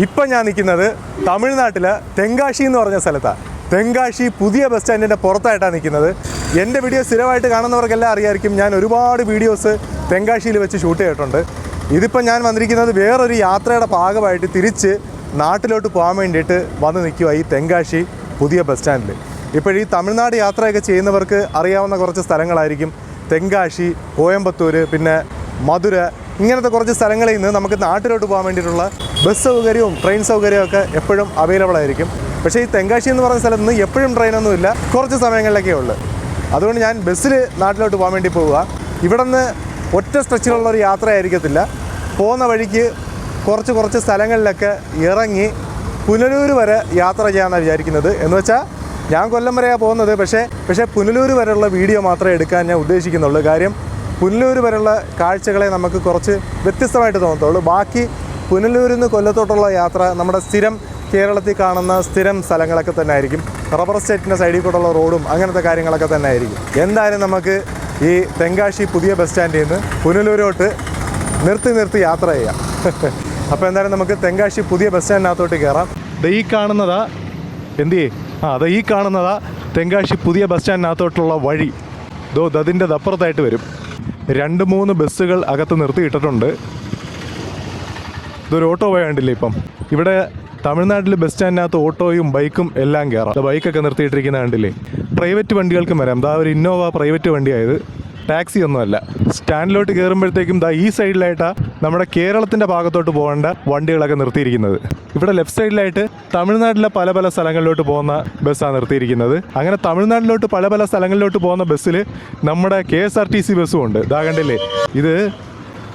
ഇപ്പം ഞാൻ നിൽക്കുന്നത് തമിഴ്നാട്ടിലെ തെങ്കാശി എന്ന് പറഞ്ഞ സ്ഥലത്താണ് തെങ്കാശി പുതിയ ബസ് സ്റ്റാൻഡിന്റെ പുറത്തായിട്ടാണ് നിൽക്കുന്നത്. എന്റെ വീഡിയോ സ്ഥിരമായിട്ട് കാണുന്നവർക്കെല്ലാം അറിയായിരിക്കും ഞാൻ ഒരുപാട് വീഡിയോസ് തെങ്കാശിയിൽ വെച്ച് ഷൂട്ട് ചെയ്തിട്ടുണ്ട്. ഇതിപ്പോൾ ഞാൻ വന്നിരിക്കുന്നത് വേറൊരു യാത്രയുടെ ഭാഗമായിട്ട് തിരിച്ച് നാട്ടിലോട്ട് പോകാൻ വേണ്ടിയിട്ട് വന്ന് നിൽക്കുക ഈ തെങ്കാശി പുതിയ ബസ് സ്റ്റാൻഡിൽ. ഇപ്പോൾ ഈ തമിഴ്നാട് യാത്രയൊക്കെ ചെയ്യുന്നവർക്ക് അറിയാവുന്ന കുറച്ച് സ്ഥലങ്ങളായിരിക്കും. തെങ്കാശി കോയമ്പത്തൂർ പിന്നെ മധുര ഇങ്ങനത്തെ കുറച്ച് സ്ഥലങ്ങളിൽ നിന്ന് നമുക്ക് നാട്ടിലോട്ട് പോകാൻ വേണ്ടിയിട്ടുള്ള ബസ് സൗകര്യവും ട്രെയിൻ സൗകര്യവും ഒക്കെ എപ്പോഴും അവൈലബിൾ ആയിരിക്കും. പക്ഷേ ഈ തെങ്കാശി എന്ന് പറയുന്ന സ്ഥലത്ത് നിന്ന് എപ്പോഴും ട്രെയിനൊന്നുമില്ല കുറച്ച് സമയങ്ങളിലൊക്കെ ഉള്ളു. അതുകൊണ്ട് ഞാൻ ബസ്സിൽ നാട്ടിലോട്ട് പോകാൻ വേണ്ടി പോവുക. ഇവിടെ നിന്ന് ഒറ്റ സ്ട്രെച്ചിലുള്ള ഒരു യാത്ര ആയിരിക്കത്തില്ല പോകുന്ന വഴിക്ക് കുറച്ച് കുറച്ച് സ്ഥലങ്ങളിലൊക്കെ ഇറങ്ങി പുനലൂർ വരെ യാത്ര ചെയ്യാമെന്നാണ് വിചാരിക്കുന്നത്. എന്ന് വെച്ചാൽ ഞാൻ കൊല്ലം വരെയാണ് പോകുന്നത്. പക്ഷേ പക്ഷേ പുനലൂർ വരെയുള്ള വീഡിയോ മാത്രമേ എടുക്കാൻ ഞാൻ ഉദ്ദേശിക്കുന്നുള്ളൂ. കാര്യം പുനലൂർ വരെയുള്ള കാഴ്ചകളെ നമുക്ക് കുറച്ച് വ്യത്യസ്തമായിട്ട് തോന്നത്തുള്ളൂ. ബാക്കി പുനലൂരിൽ നിന്ന് കൊല്ലത്തോട്ടുള്ള യാത്ര നമ്മുടെ സ്ഥിരം കേരളത്തിൽ കാണുന്ന സ്ഥിരം സ്ഥലങ്ങളൊക്കെ തന്നെ ആയിരിക്കും റബ്ബർ സ്റ്റേറ്റിന്റെ സൈഡിൽ കൂടെയുള്ള റോഡും അങ്ങനത്തെ കാര്യങ്ങളൊക്കെ തന്നെ ആയിരിക്കും എന്തായാലും നമുക്ക് ഈ തെങ്കാശി പുതിയ ബസ് സ്റ്റാൻഡിൽ നിന്ന് പുനലൂരോട്ട് നിർത്തി നിർത്തി യാത്ര ചെയ്യാം. അപ്പോൾ എന്തായാലും നമുക്ക് തെങ്കാശി പുതിയ ബസ് സ്റ്റാൻഡിനകത്തോട്ട് കയറാം ഈ കാണുന്നതാ എന്തിയേ ആ അത് ഈ കാണുന്നതാ തെങ്കാശി പുതിയ ബസ് സ്റ്റാൻഡിനകത്തോട്ടുള്ള വഴി. ദോ ദതിന്റെ അപ്പുറത്തായിട്ട് വരും. രണ്ട് മൂന്ന് ബസ്സുകൾ അകത്ത് നിർത്തിയിട്ടിട്ടുണ്ട്. ഇതൊരു ഓട്ടോ പോയ കണ്ടില്ലേ ഇപ്പം? ഇവിടെ തമിഴ്നാട്ടിൽ ബസ് സ്റ്റാൻഡിനകത്ത് ഓട്ടോയും ബൈക്കും എല്ലാം കയറാം ബൈക്കൊക്കെ നിർത്തിയിട്ടിരിക്കുന്ന കണ്ടില്ലേ? പ്രൈവറ്റ് വണ്ടികൾക്കും വരാം. ദാ ഒരു ഇന്നോവ പ്രൈവറ്റ് വണ്ടിയായത്. ടാക്സി ഒന്നുമല്ല. സ്റ്റാൻഡിലോട്ട് കയറുമ്പോഴത്തേക്കും ദാ ഈ സൈഡിലായിട്ടാണ് നമ്മുടെ കേരളത്തിന്റെ ഭാഗത്തോട്ട് പോകേണ്ട വണ്ടികളൊക്കെ നിർത്തിയിരിക്കുന്നത്. ഇവിടെ ലെഫ്റ്റ് സൈഡിലായിട്ട് തമിഴ്നാട്ടിലെ പല പല സ്ഥലങ്ങളിലോട്ട് പോകുന്ന ബസ്സാണ് നിർത്തിയിരിക്കുന്നത്. അങ്ങനെ തമിഴ്നാട്ടിലോട്ട് പല പല സ്ഥലങ്ങളിലോട്ട് പോകുന്ന ബസ്സിൽ നമ്മുടെ K S R T C ബസ്സും ഉണ്ട്. ഇതാ കണ്ടില്ലേ? ഇത്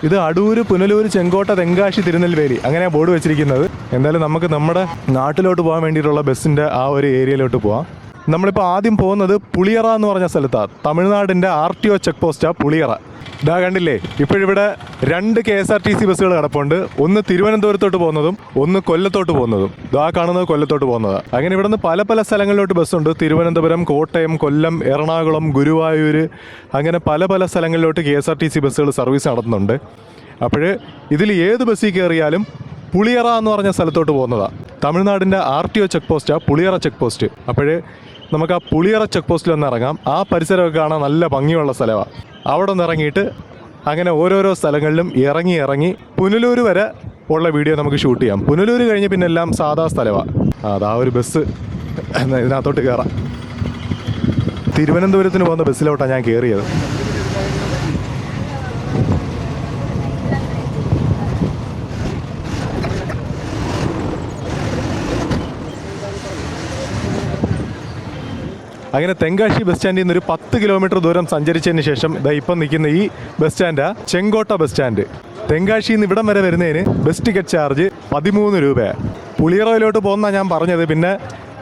ഇത് അടൂര് പുനലൂര് ചെങ്കോട്ട തെങ്കാശി തിരുനെൽവേലി. അങ്ങനെ ബോർഡ് വെച്ചിരിക്കുന്നത്. എന്തായാലും നമുക്ക് നമ്മുടെ നാട്ടിലോട്ട് പോകാൻ വേണ്ടിയിട്ടുള്ള ബസ്സിന്റെ ആ ഒരു ഏരിയയിലോട്ട് പോവാം. നമ്മളിപ്പോൾ ആദ്യം പോകുന്നത് പുളിയറ എന്ന് പറഞ്ഞ സ്ഥലത്താണ് തമിഴ്നാടിന്റെ ആർ ടി ഒ ചെക്ക് പോസ്റ്റാണ് പുളിയറ. ഇതാ കണ്ടില്ലേ? ഇപ്പോഴിവിടെ രണ്ട് K S R T C ബസ്സുകൾ കിടപ്പുണ്ട്. ഒന്ന് തിരുവനന്തപുരത്തോട്ട് പോകുന്നതും ഒന്ന് കൊല്ലത്തോട്ട് പോകുന്നതും. ഇതാ കാണുന്നത് കൊല്ലത്തോട്ട് പോകുന്നത്. അങ്ങനെ ഇവിടുന്ന് പല പല സ്ഥലങ്ങളിലോട്ട് ബസ്സുണ്ട്. തിരുവനന്തപുരം കോട്ടയം കൊല്ലം എറണാകുളം ഗുരുവായൂർ അങ്ങനെ പല പല സ്ഥലങ്ങളിലോട്ട് K S R T C ബസ്സുകൾ സർവീസ് നടത്തുന്നുണ്ട്. അപ്പോൾ ഇതിൽ ഏത് ബസ്സിൽ കയറിയാലും പുളിയറ എന്ന് പറഞ്ഞ സ്ഥലത്തോട്ട് പോകുന്നതാണ് തമിഴ്നാടിന്റെ ആർ ടി ഒ ചെക്ക് പോസ്റ്റാണ് പുളിയറ ചെക്ക് പോസ്റ്റ് അപ്പോൾ നമുക്ക് ആ പുളിയറ ചെക്ക് പോസ്റ്റിൽ ഒന്ന് ഇറങ്ങാം. ആ പരിസരമൊക്കെ കാണാൻ നല്ല ഭംഗിയുള്ള സ്ഥലമാണ് അവിടെ ഒന്ന് ഇറങ്ങിയിട്ട് അങ്ങനെ ഓരോരോ സ്ഥലങ്ങളിലും ഇറങ്ങി ഇറങ്ങി പുനലൂർ വരെ ഉള്ള വീഡിയോ നമുക്ക് ഷൂട്ട് ചെയ്യാം. പുനലൂർ കഴിഞ്ഞ് പിന്നെ എല്ലാം സാധാ സ്ഥലമാണ് അതാ ഒരു ബസ് ഇതിനകത്തോട്ട് കയറാം തിരുവനന്തപുരത്തിന് പോകുന്ന ബസ്സിലോട്ടാണ് ഞാൻ കയറിയത് അങ്ങനെ തെങ്കാശി ബസ് സ്റ്റാൻഡിൽ നിന്ന് ഒരു പത്ത് കിലോമീറ്റർ ദൂരം സഞ്ചരിച്ചതിന് ശേഷം ഇതാ ഇപ്പം നിൽക്കുന്ന ഈ ബസ് സ്റ്റാൻഡാ ചെങ്കോട്ട ബസ് സ്റ്റാൻഡ്. തെങ്കാശി നിന്ന് ഇവിടം വരെ വരുന്നതിന് ബസ് ടിക്കറ്റ് ചാർജ് പതിമൂന്ന് രൂപയാണ് പുളിയറയിലോട്ട് പോകുന്ന ഞാൻ പറഞ്ഞത് പിന്നെ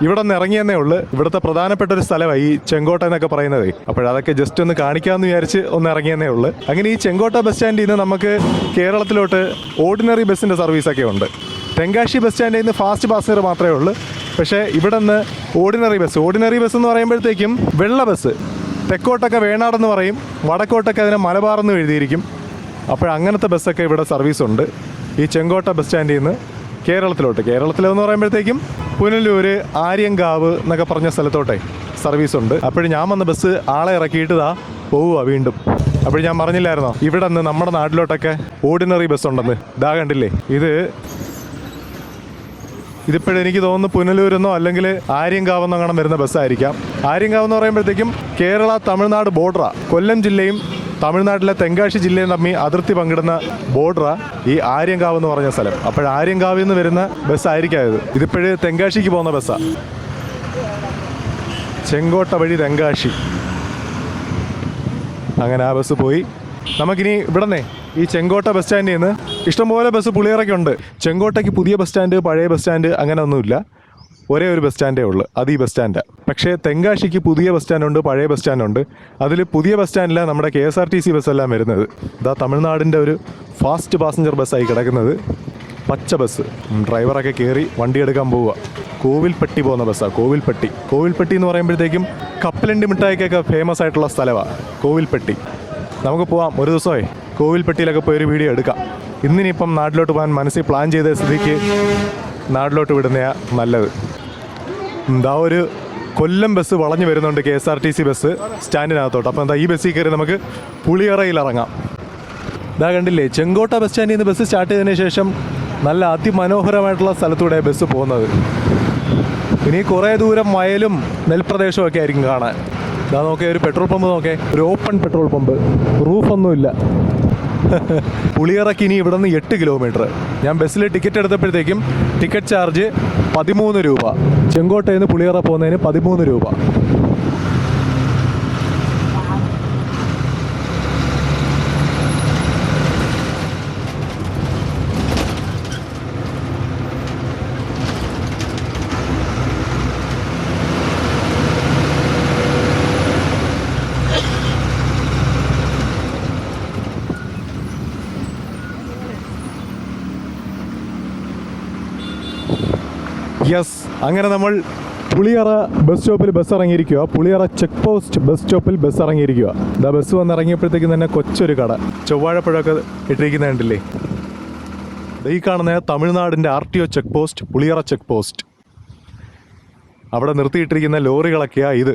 ഇവിടെ നിന്ന് ഇറങ്ങിയെന്നേ ഉള്ളു. ഇവിടുത്തെ പ്രധാനപ്പെട്ട ഒരു സ്ഥലമായി ഈ ചെങ്കോട്ട എന്നൊക്കെ പറയുന്നത്. അപ്പോഴതൊക്കെ ജസ്റ്റ് ഒന്ന് കാണിക്കാമെന്ന് വിചാരിച്ച് ഒന്ന് ഇറങ്ങിയെന്നേ ഉള്ളു. അങ്ങനെ ഈ ചെങ്കോട്ട ബസ് സ്റ്റാൻഡിൽ നിന്ന് നമുക്ക് കേരളത്തിലോട്ട് ഓർഡിനറി ബസ്സിന്റെ സർവീസൊക്കെ ഉണ്ട്. തെങ്കാശി ബസ് സ്റ്റാൻഡിൽ നിന്ന് ഫാസ്റ്റ് പാസഞ്ചർ മാത്രമേ ഉള്ളൂ. പക്ഷേ ഇവിടെ നിന്ന് ഓർഡിനറി ബസ് ഓർഡിനറി ബസ് എന്ന് പറയുമ്പോഴത്തേക്കും വെള്ള ബസ് തെക്കോട്ടൊക്കെ വേണാടെന്ന് പറയും വടക്കോട്ടൊക്കെ അതിനെ മലബാർ എന്ന് എഴുതിയിരിക്കും. അപ്പോൾ അങ്ങനത്തെ ബസ്സൊക്കെ ഇവിടെ സർവീസ് ഉണ്ട്. ഈ ചെങ്കോട്ട ബസ് സ്റ്റാൻഡിൽ നിന്ന് കേരളത്തിലോട്ട്. കേരളത്തിലെന്ന് പറയുമ്പോഴത്തേക്കും പുനലൂർ ആര്യങ്കാവ് എന്നൊക്കെ പറഞ്ഞ സ്ഥലത്തോട്ടെ സർവീസ് ഉണ്ട്. അപ്പോൾ ഞാൻ വന്ന ബസ് ആളെ ഇറക്കിയിട്ട് ഇതാ പോവുക വീണ്ടും. അപ്പോൾ ഞാൻ പറഞ്ഞില്ലായിരുന്നോ? ഇവിടെ നിന്ന് നമ്മുടെ നാട്ടിലോട്ടൊക്കെ ഓർഡിനറി ബസ് ഉണ്ടെന്ന്. ഇതാ കണ്ടില്ലേ? ഇത് ഇതിപ്പോഴും എനിക്ക് തോന്നുന്നു പുനലൂരെന്നോ അല്ലെങ്കിൽ ആര്യങ്കാവെന്നോ കാണാൻ വരുന്ന ബസ്സായിരിക്കാം. ആര്യങ്കാവ് എന്ന് പറയുമ്പോഴത്തേക്കും കേരള തമിഴ്നാട് ബോർഡറാ കൊല്ലം ജില്ലയും തമിഴ്നാട്ടിലെ തെങ്കാശി ജില്ലയും തമ്മിൽ അതിർത്തി പങ്കിടുന്ന ബോർഡറാ ഈ ആര്യങ്കാവ് എന്ന് പറഞ്ഞ സ്ഥലം. അപ്പോൾ ആര്യങ്കാവിൽ നിന്ന് വരുന്ന ബസ്സായിരിക്കാം ഇത്. ഇതിപ്പോഴ് തെങ്കാശിക്ക് പോകുന്ന ബസ്സാ. ചെങ്കോട്ട വഴി തെങ്കാശി അങ്ങനെ ആ ബസ് പോയി. നമുക്കിനി ഇവിടന്നേ ഈ ചെങ്കോട്ട ബസ് സ്റ്റാൻഡിൽ നിന്ന് ഇഷ്ടംപോലെ ബസ് പുളിയറൊക്കെ ഉണ്ട് ചെങ്കോട്ടയ്ക്ക് പുതിയ ബസ് സ്റ്റാൻഡ് പഴയ ബസ് സ്റ്റാൻഡ് അങ്ങനെ ഒന്നുമില്ല. ഒരേ ഒരു ബസ് സ്റ്റാൻഡേ ഉള്ളൂ. അത് ഈ ബസ് സ്റ്റാൻഡാണ് പക്ഷേ തെങ്കാശിക്ക് പുതിയ ബസ് സ്റ്റാൻഡുണ്ട് പഴയ ബസ് സ്റ്റാൻഡുണ്ട് അതിൽ പുതിയ ബസ് സ്റ്റാൻഡിലാണ് നമ്മുടെ K S R T C ബസ്സെല്ലാം വരുന്നത്. ഇതാ തമിഴ്നാടിന്റെ ഒരു ഫാസ്റ്റ് പാസഞ്ചർ ബസ്സായി കിടക്കുന്നത്. പച്ച ബസ്. ഡ്രൈവറൊക്കെ കയറി വണ്ടി എടുക്കാൻ പോവുക. കോവിൽപ്പെട്ടി പോകുന്ന ബസ്സാണ് കോവിൽപ്പെട്ടി. കോവിൽപ്പെട്ടി എന്ന് പറയുമ്പോഴത്തേക്കും കപ്പലണ്ടി മിഠായിക്കൊക്കെ ഫേമസ് ആയിട്ടുള്ള സ്ഥലമാണ് കോവിൽപ്പെട്ടി. നമുക്ക് പോവാം. ഒരു ദിവസമേ കോവിൽപ്പെട്ടിയിലൊക്കെ പോയി ഒരു വീഡിയോ എടുക്കാം. ഇന്നിനിപ്പം നാട്ടിലോട്ട് പോകാൻ മനസ്സിൽ പ്ലാൻ ചെയ്ത സ്ഥിതിക്ക് നാട്ടിലോട്ട് വിടുന്നയാ നല്ലത്. എന്താ ഒരു കൊല്ലം ബസ് വളഞ്ഞു വരുന്നുണ്ട് K S R T C bus സ്റ്റാൻഡിനകത്തോട്ട് അപ്പോൾ എന്താ ഈ ബസ്സിൽ കയറി നമുക്ക് പുളിയറയിൽ ഇറങ്ങാം. ഇതാ കണ്ടില്ലേ ചെങ്കോട്ട ബസ് സ്റ്റാൻഡിൽ നിന്ന് ബസ് സ്റ്റാർട്ട് ചെയ്തതിന് ശേഷം നല്ല അതിമനോഹരമായിട്ടുള്ള സ്ഥലത്തൂടെ ബസ് പോകുന്നത്. ഇനി കുറേ ദൂരം വയലും നെൽപ്രദേശവും ഒക്കെ ആയിരിക്കും കാണാൻ. ഇതാ നോക്കേ ഒരു പെട്രോൾ പമ്പ് നോക്കേ. ഒരു ഓപ്പൺ പെട്രോൾ പമ്പ് റൂഫൊന്നുമില്ല പുളിയറക്ക് ഇനി ഇവിടെ നിന്ന് എട്ട് കിലോമീറ്റർ ഞാൻ ബസ്സിൽ ടിക്കറ്റ് എടുത്തപ്പോഴത്തേക്കും ടിക്കറ്റ് ചാർജ് പതിമൂന്ന് രൂപ. ചെങ്കോട്ടയിൽ നിന്ന് പുളിയറ പോകുന്നതിന് പതിമൂന്ന് രൂപ യെസ് അങ്ങനെ നമ്മൾ പുളിയറ ബസ് സ്റ്റോപ്പിൽ ബസ് ഇറങ്ങിയിരിക്കുക പുളിയറ ചെക്ക് പോസ്റ്റ് ബസ് സ്റ്റോപ്പിൽ ബസ് ഇറങ്ങിയിരിക്കുക ഇതാ ബസ് വന്ന് ഇറങ്ങിയപ്പോഴത്തേക്കും തന്നെ കൊച്ചൊരു കട. ചൊവ്വാഴപ്പഴമൊക്കെ ഇട്ടിരിക്കുന്ന കണ്ടില്ലേ? ഈ കാണുന്ന തമിഴ്നാടിന്റെ R T O check post Puliyara check post. അവിടെ നിർത്തിയിട്ടിരിക്കുന്ന ലോറികളൊക്കെയാണ് ഇത്.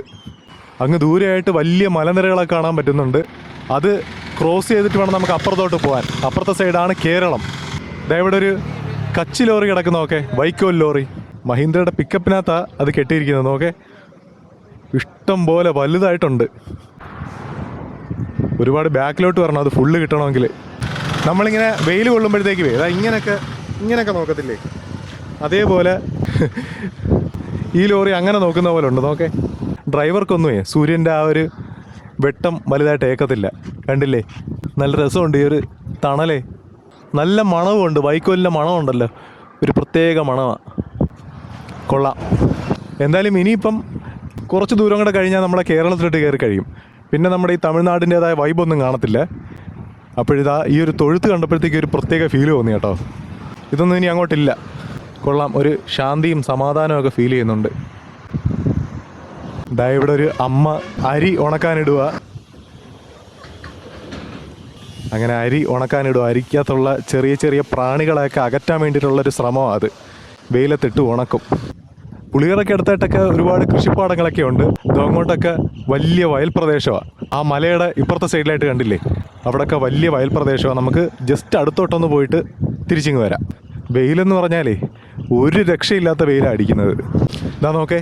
അങ്ങ് ദൂരെയായിട്ട് വലിയ മലനിരകളെ കാണാൻ പറ്റുന്നുണ്ട്. അത് ക്രോസ് ചെയ്തിട്ട് വേണം നമുക്ക് അപ്പുറത്തോട്ട് പോകാൻ. അപ്പുറത്തെ സൈഡാണ് കേരളം. ഇവിടെ ഒരു കച്ചി ലോറി കിടക്കുന്നതൊക്കെ വൈക്കോൽ ലോറി. മഹീന്ദ്രയുടെ പിക്കപ്പിനകത്താ അത് കെട്ടിയിരിക്കുന്നത് നോക്കെ ഇഷ്ടം പോലെ വലുതായിട്ടുണ്ട്. ഒരുപാട് ബാക്കിലോട്ട് വരണം അത് ഫുള്ള് കിട്ടണമെങ്കിൽ നമ്മളിങ്ങനെ വെയിൽ കൊള്ളുമ്പോഴത്തേക്ക് അതാ ഇങ്ങനെയൊക്കെ ഇങ്ങനെയൊക്കെ നോക്കത്തില്ലേ? അതേപോലെ ഈ ലോറി അങ്ങനെ നോക്കുന്ന പോലെ ഉണ്ട് നോക്കേ? ഡ്രൈവർക്കൊന്നുമേ സൂര്യന്റെ ആ ഒരു വെട്ടം വലുതായിട്ട് ഏക്കത്തില്ല. കണ്ടില്ലേ? നല്ല രസമുണ്ട് ഈ ഒരു തണലേ. നല്ല മണവുമുണ്ട് വൈക്കോലിന്റെ മണമുണ്ടല്ലോ. ഒരു പ്രത്യേക മണമാണ് കൊള്ളാം. എന്തായാലും ഇനിയിപ്പം കുറച്ച് ദൂരം കൂടെ കഴിഞ്ഞാൽ നമ്മളെ കേരളത്തിലോട്ട് കയറി കഴിയും. പിന്നെ നമ്മുടെ ഈ തമിഴ്നാടിന്റെതായ വൈബൊന്നും കാണത്തില്ല. അപ്പോഴിതാ ഈ ഒരു തൊഴുത്ത് കണ്ടപ്പോഴത്തേക്ക് ഒരു പ്രത്യേക ഫീൽ തോന്നി കേട്ടോ. ഇതൊന്നും ഇനി അങ്ങോട്ടില്ല. കൊള്ളാം. ഒരു ശാന്തിയും സമാധാനവും ഒക്കെ ഫീൽ ചെയ്യുന്നുണ്ട്. ഇതാ ഇവിടെ ഒരു അമ്മ അരി ഉണക്കാനിടുക അങ്ങനെ അരി ഉണക്കാനിടുക അരിക്കകത്തുള്ള ചെറിയ ചെറിയ പ്രാണികളെയൊക്കെ അകറ്റാൻ വേണ്ടിയിട്ടുള്ളൊരു ശ്രമമാണ് അത്. വെയിലത്തിട്ട് ഉണക്കും. പുളിയറൊക്കെ അടുത്തായിട്ടൊക്കെ ഒരുപാട് കൃഷിപ്പാടങ്ങളൊക്കെ ഉണ്ട്. അതങ്ങോട്ടൊക്കെ വലിയ വയൽ പ്രദേശമാണ് ആ മലയുടെ ഇപ്പുറത്തെ സൈഡിലായിട്ട് കണ്ടില്ലേ? അവിടെയൊക്കെ വലിയ വയൽ പ്രദേശമാണ് നമുക്ക് ജസ്റ്റ് അടുത്തോട്ടൊന്ന് പോയിട്ട് തിരിച്ചിങ്ങ് വരാം. വെയിലെന്ന് പറഞ്ഞാലേ ഒരു രക്ഷയില്ലാത്ത വെയിലാണ് അടിക്കുന്നത്. ഇതാ നോക്കേ.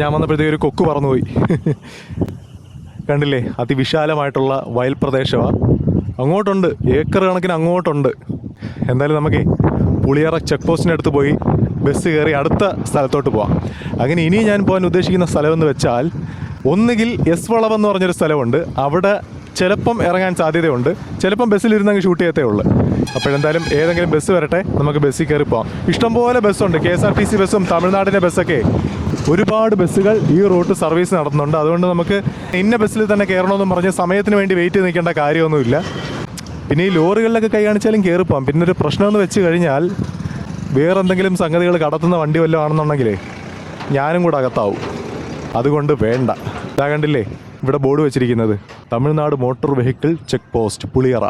ഞാൻ വന്നപ്പോഴത്തേക്ക് ഒരു കൊക്ക് പറന്നുപോയി. കണ്ടില്ലേ? അതിവിശാലമായിട്ടുള്ള വയൽ പ്രദേശമാണ് അങ്ങോട്ടുണ്ട്. ഏക്കർ കണക്കിന് അങ്ങോട്ടുണ്ട്. എന്തായാലും നമുക്ക് പുളിയറ ചെക്ക് പോസ്റ്റിന്റെ അടുത്ത് പോയി ബസ് കയറി അടുത്ത സ്ഥലത്തോട്ട് പോവാം. അങ്ങനെ ഇനി ഞാൻ പോകാൻ ഉദ്ദേശിക്കുന്ന സ്ഥലമെന്ന് വെച്ചാൽ ഒന്നുകിൽ എസ് വളവ് എന്ന് പറഞ്ഞൊരു സ്ഥലമുണ്ട്. അവിടെ ചിലപ്പം ഇറങ്ങാൻ സാധ്യതയുണ്ട്. ചിലപ്പം ബസ്സിലിരുന്നങ്ങ് ഷൂട്ട് ചെയ്യത്തേ ഉള്ളൂ. അപ്പോഴെന്തായാലും ഏതെങ്കിലും ബസ് വരട്ടെ നമുക്ക് ബസ്സിൽ കയറി പോകാം ഇഷ്ടംപോലെ ബസ്സുണ്ട്. K S R T C ബസ്സും തമിഴ്നാടിന്റെ ബസ്സൊക്കെ. ഒരുപാട് ബസ്സുകൾ ഈ റൂട്ട് സർവീസ് നടത്തുന്നുണ്ട്. അതുകൊണ്ട് നമുക്ക് ഇന്ന ബസ്സിൽ തന്നെ കയറണമെന്നും പറഞ്ഞ് സമയത്തിന് വേണ്ടി വെയിറ്റ് നിൽക്കേണ്ട കാര്യമൊന്നുമില്ല. പിന്നെ ഈ ലോറികളിലൊക്കെ കൈ കാണിച്ചാലും കയറിപ്പോവാം. പിന്നെ ഒരു പ്രശ്നമെന്ന് വെച്ച് കഴിഞ്ഞാൽ വേറെ എന്തെങ്കിലും സംഗതികൾ കടത്തുന്ന വണ്ടി വല്ലതും ആണെന്നുണ്ടെങ്കിലേ ഞാനും കൂടെ അകത്താവും. അതുകൊണ്ട് വേണ്ട. ഇതാ കണ്ടില്ലേ? ഇവിടെ ബോർഡ് വെച്ചിരിക്കുന്നത്. Tamil Nadu motor vehicle check post Puliyara.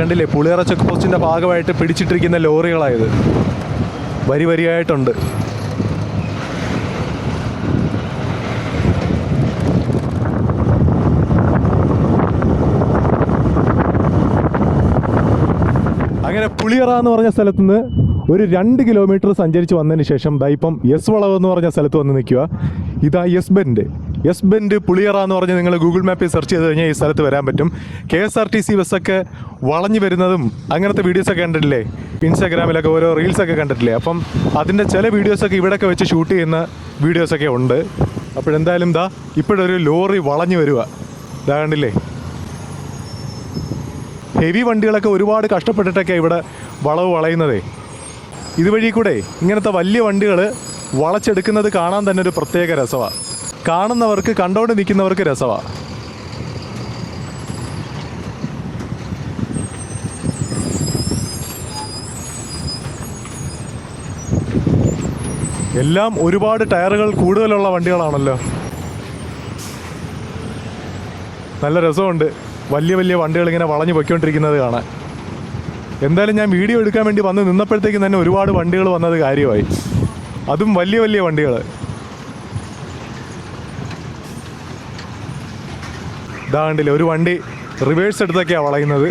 കണ്ടില്ലേ? പുളിയറ ചെക്ക് പോസ്റ്റിന്റെ ഭാഗമായിട്ട് പിടിച്ചിട്ടിരിക്കുന്ന ലോറികളായത് വരി വരിയായിട്ടുണ്ട്. അങ്ങനെ പുളിയറ എന്ന് പറഞ്ഞ സ്ഥലത്തുനിന്ന് ഒരു രണ്ട് കിലോമീറ്റർ സഞ്ചരിച്ച് വന്നതിന് ശേഷം ദാ ഇപ്പം എസ് വളവ് എന്ന് പറഞ്ഞ സ്ഥലത്ത് വന്ന് നിൽക്കുക. ഇതാ S bend. S bend Puliyara എന്ന് പറഞ്ഞ് നിങ്ങൾ ഗൂഗിൾ മാപ്പിൽ സെർച്ച് ചെയ്ത് കഴിഞ്ഞാൽ ഈ സ്ഥലത്ത് വരാൻ പറ്റും. K S R T C ബസ്സൊക്കെ വളഞ്ഞു വരുന്നതും അങ്ങനത്തെ വീഡിയോസൊക്കെ കണ്ടിട്ടില്ലേ? ഇൻസ്റ്റാഗ്രാമിലൊക്കെ ഓരോ റീൽസൊക്കെ കണ്ടിട്ടില്ലേ? അപ്പം അതിന്റെ ചില വീഡിയോസൊക്കെ ഇവിടെയൊക്കെ വെച്ച് ഷൂട്ട് ചെയ്യുന്ന വീഡിയോസൊക്കെ ഉണ്ട്. അപ്പോഴെന്തായാലും ദാ ഇപ്പോഴൊരു ലോറി വളഞ്ഞു വരിക ഇതാ കണ്ടില്ലേ? ഹെവി വണ്ടികളൊക്കെ ഒരുപാട് കഷ്ടപ്പെട്ടിട്ടൊക്കെ ഇവിടെ വളവ് വളയുന്നതേ. ഇതുവഴി കൂടെ ഇങ്ങനത്തെ വലിയ വണ്ടികൾ വളച്ചെടുക്കുന്നത് കാണാൻ തന്നെ ഒരു പ്രത്യേക രസമാണ് കാണുന്നവർക്ക് കണ്ടോണ്ട് നിൽക്കുന്നവർക്ക് രസമാണ് എല്ലാം ഒരുപാട് ടയറുകൾ കൂടുതലുള്ള വണ്ടികളാണല്ലോ. നല്ല രസമുണ്ട്. വലിയ വലിയ വണ്ടികൾ ഇങ്ങനെ വളഞ്ഞു പൊയ്ക്കൊണ്ടിരിക്കുന്നത് കാണാൻ. എന്തായാലും ഞാൻ വീഡിയോ എടുക്കാൻ വേണ്ടി വന്ന് നിന്നപ്പോഴത്തേക്കും തന്നെ ഒരുപാട് വണ്ടികൾ വന്നത് കാര്യമായി. അതും വലിയ വലിയ വണ്ടികൾ ഇതാണ്ടില്ല ഒരു വണ്ടി റിവേഴ്സ് എടുത്തൊക്കെയാണ് വളയുന്നത്.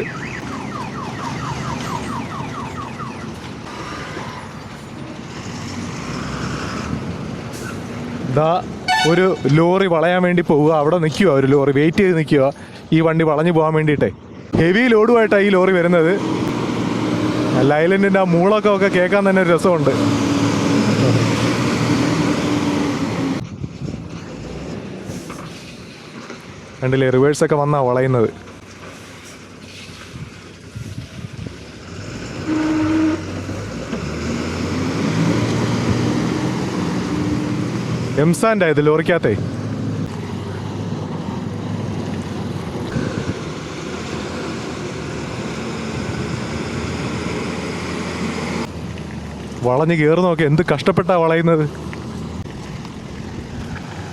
ദാ ഒരു ലോറി വളയാൻ വേണ്ടി പോവുക. അവിടെ നിൽക്കുക ഒരു ലോറി വെയിറ്റ് ചെയ്ത് നിൽക്കുക. ഈ വണ്ടി വളഞ്ഞു പോകാൻ വേണ്ടിയിട്ടേ. ഹെവി ലോഡുമായിട്ടാണ് ഈ ലോറി വരുന്നത്. ലൈലൻഡിന്റെ ആ മൂളൊക്കെ ഒക്കെ കേൾക്കാൻ തന്നെ ഒരു രസമുണ്ട്. കണ്ടില്ലേ റിവേഴ്സൊക്കെ വന്നാ വളയുന്നത്. എംസാന്റെ ഇത് ലോറിക്കകത്തെ. വളഞ്ഞ് കയറി നോക്കി എന്ത് കഷ്ടപ്പെട്ടാ വളയുന്നത്?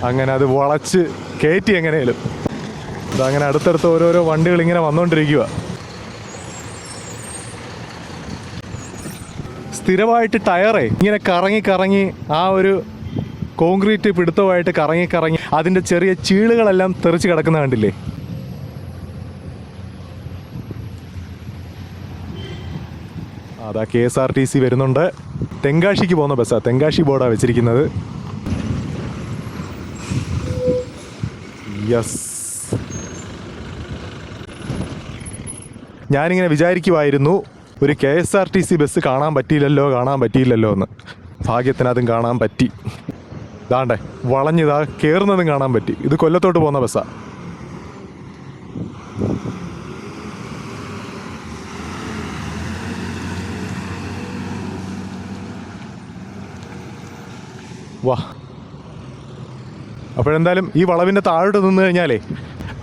അങ്ങനെ അത് വളച്ച് കയറ്റി എങ്ങനെയാലും അതങ്ങനെ അടുത്തടുത്ത് ഓരോരോ വണ്ടികൾ ഇങ്ങനെ വന്നുകൊണ്ടിരിക്കുക സ്ഥിരമായിട്ട് ടയറേ ഇങ്ങനെ കറങ്ങി കറങ്ങി ആ ഒരു കോൺക്രീറ്റ് പിടുത്തമായിട്ട് കറങ്ങി കറങ്ങി അതിന്റെ ചെറിയ ചീളുകളെല്ലാം തെറിച്ച് കിടക്കുന്ന കണ്ടില്ലേ? അതാ K S R T C വരുന്നുണ്ട്. തെങ്കാശിക്ക് പോകുന്ന ബസ്സാണ് തെങ്കാശി ബോർഡാണ് വെച്ചിരിക്കുന്നത്. യെസ്. ഞാനിങ്ങനെ വിചാരിക്കുമായിരുന്നു ഒരു K S R T C bus കാണാൻ പറ്റിയില്ലല്ലോ കാണാൻ പറ്റിയില്ലല്ലോ എന്ന്. ഭാഗ്യത്തിന് അതും കാണാൻ പറ്റി. ദാണ്ടേ വളഞ്ഞിതാ കയറുന്നതും കാണാൻ പറ്റി. ഇത് കൊല്ലത്തോട്ട് പോകുന്ന ബസ്സാണ് വാ. അപ്പോഴെന്തായാലും ഈ വളവിന്റെ താഴോട്ട് നിന്ന് കഴിഞ്ഞാലേ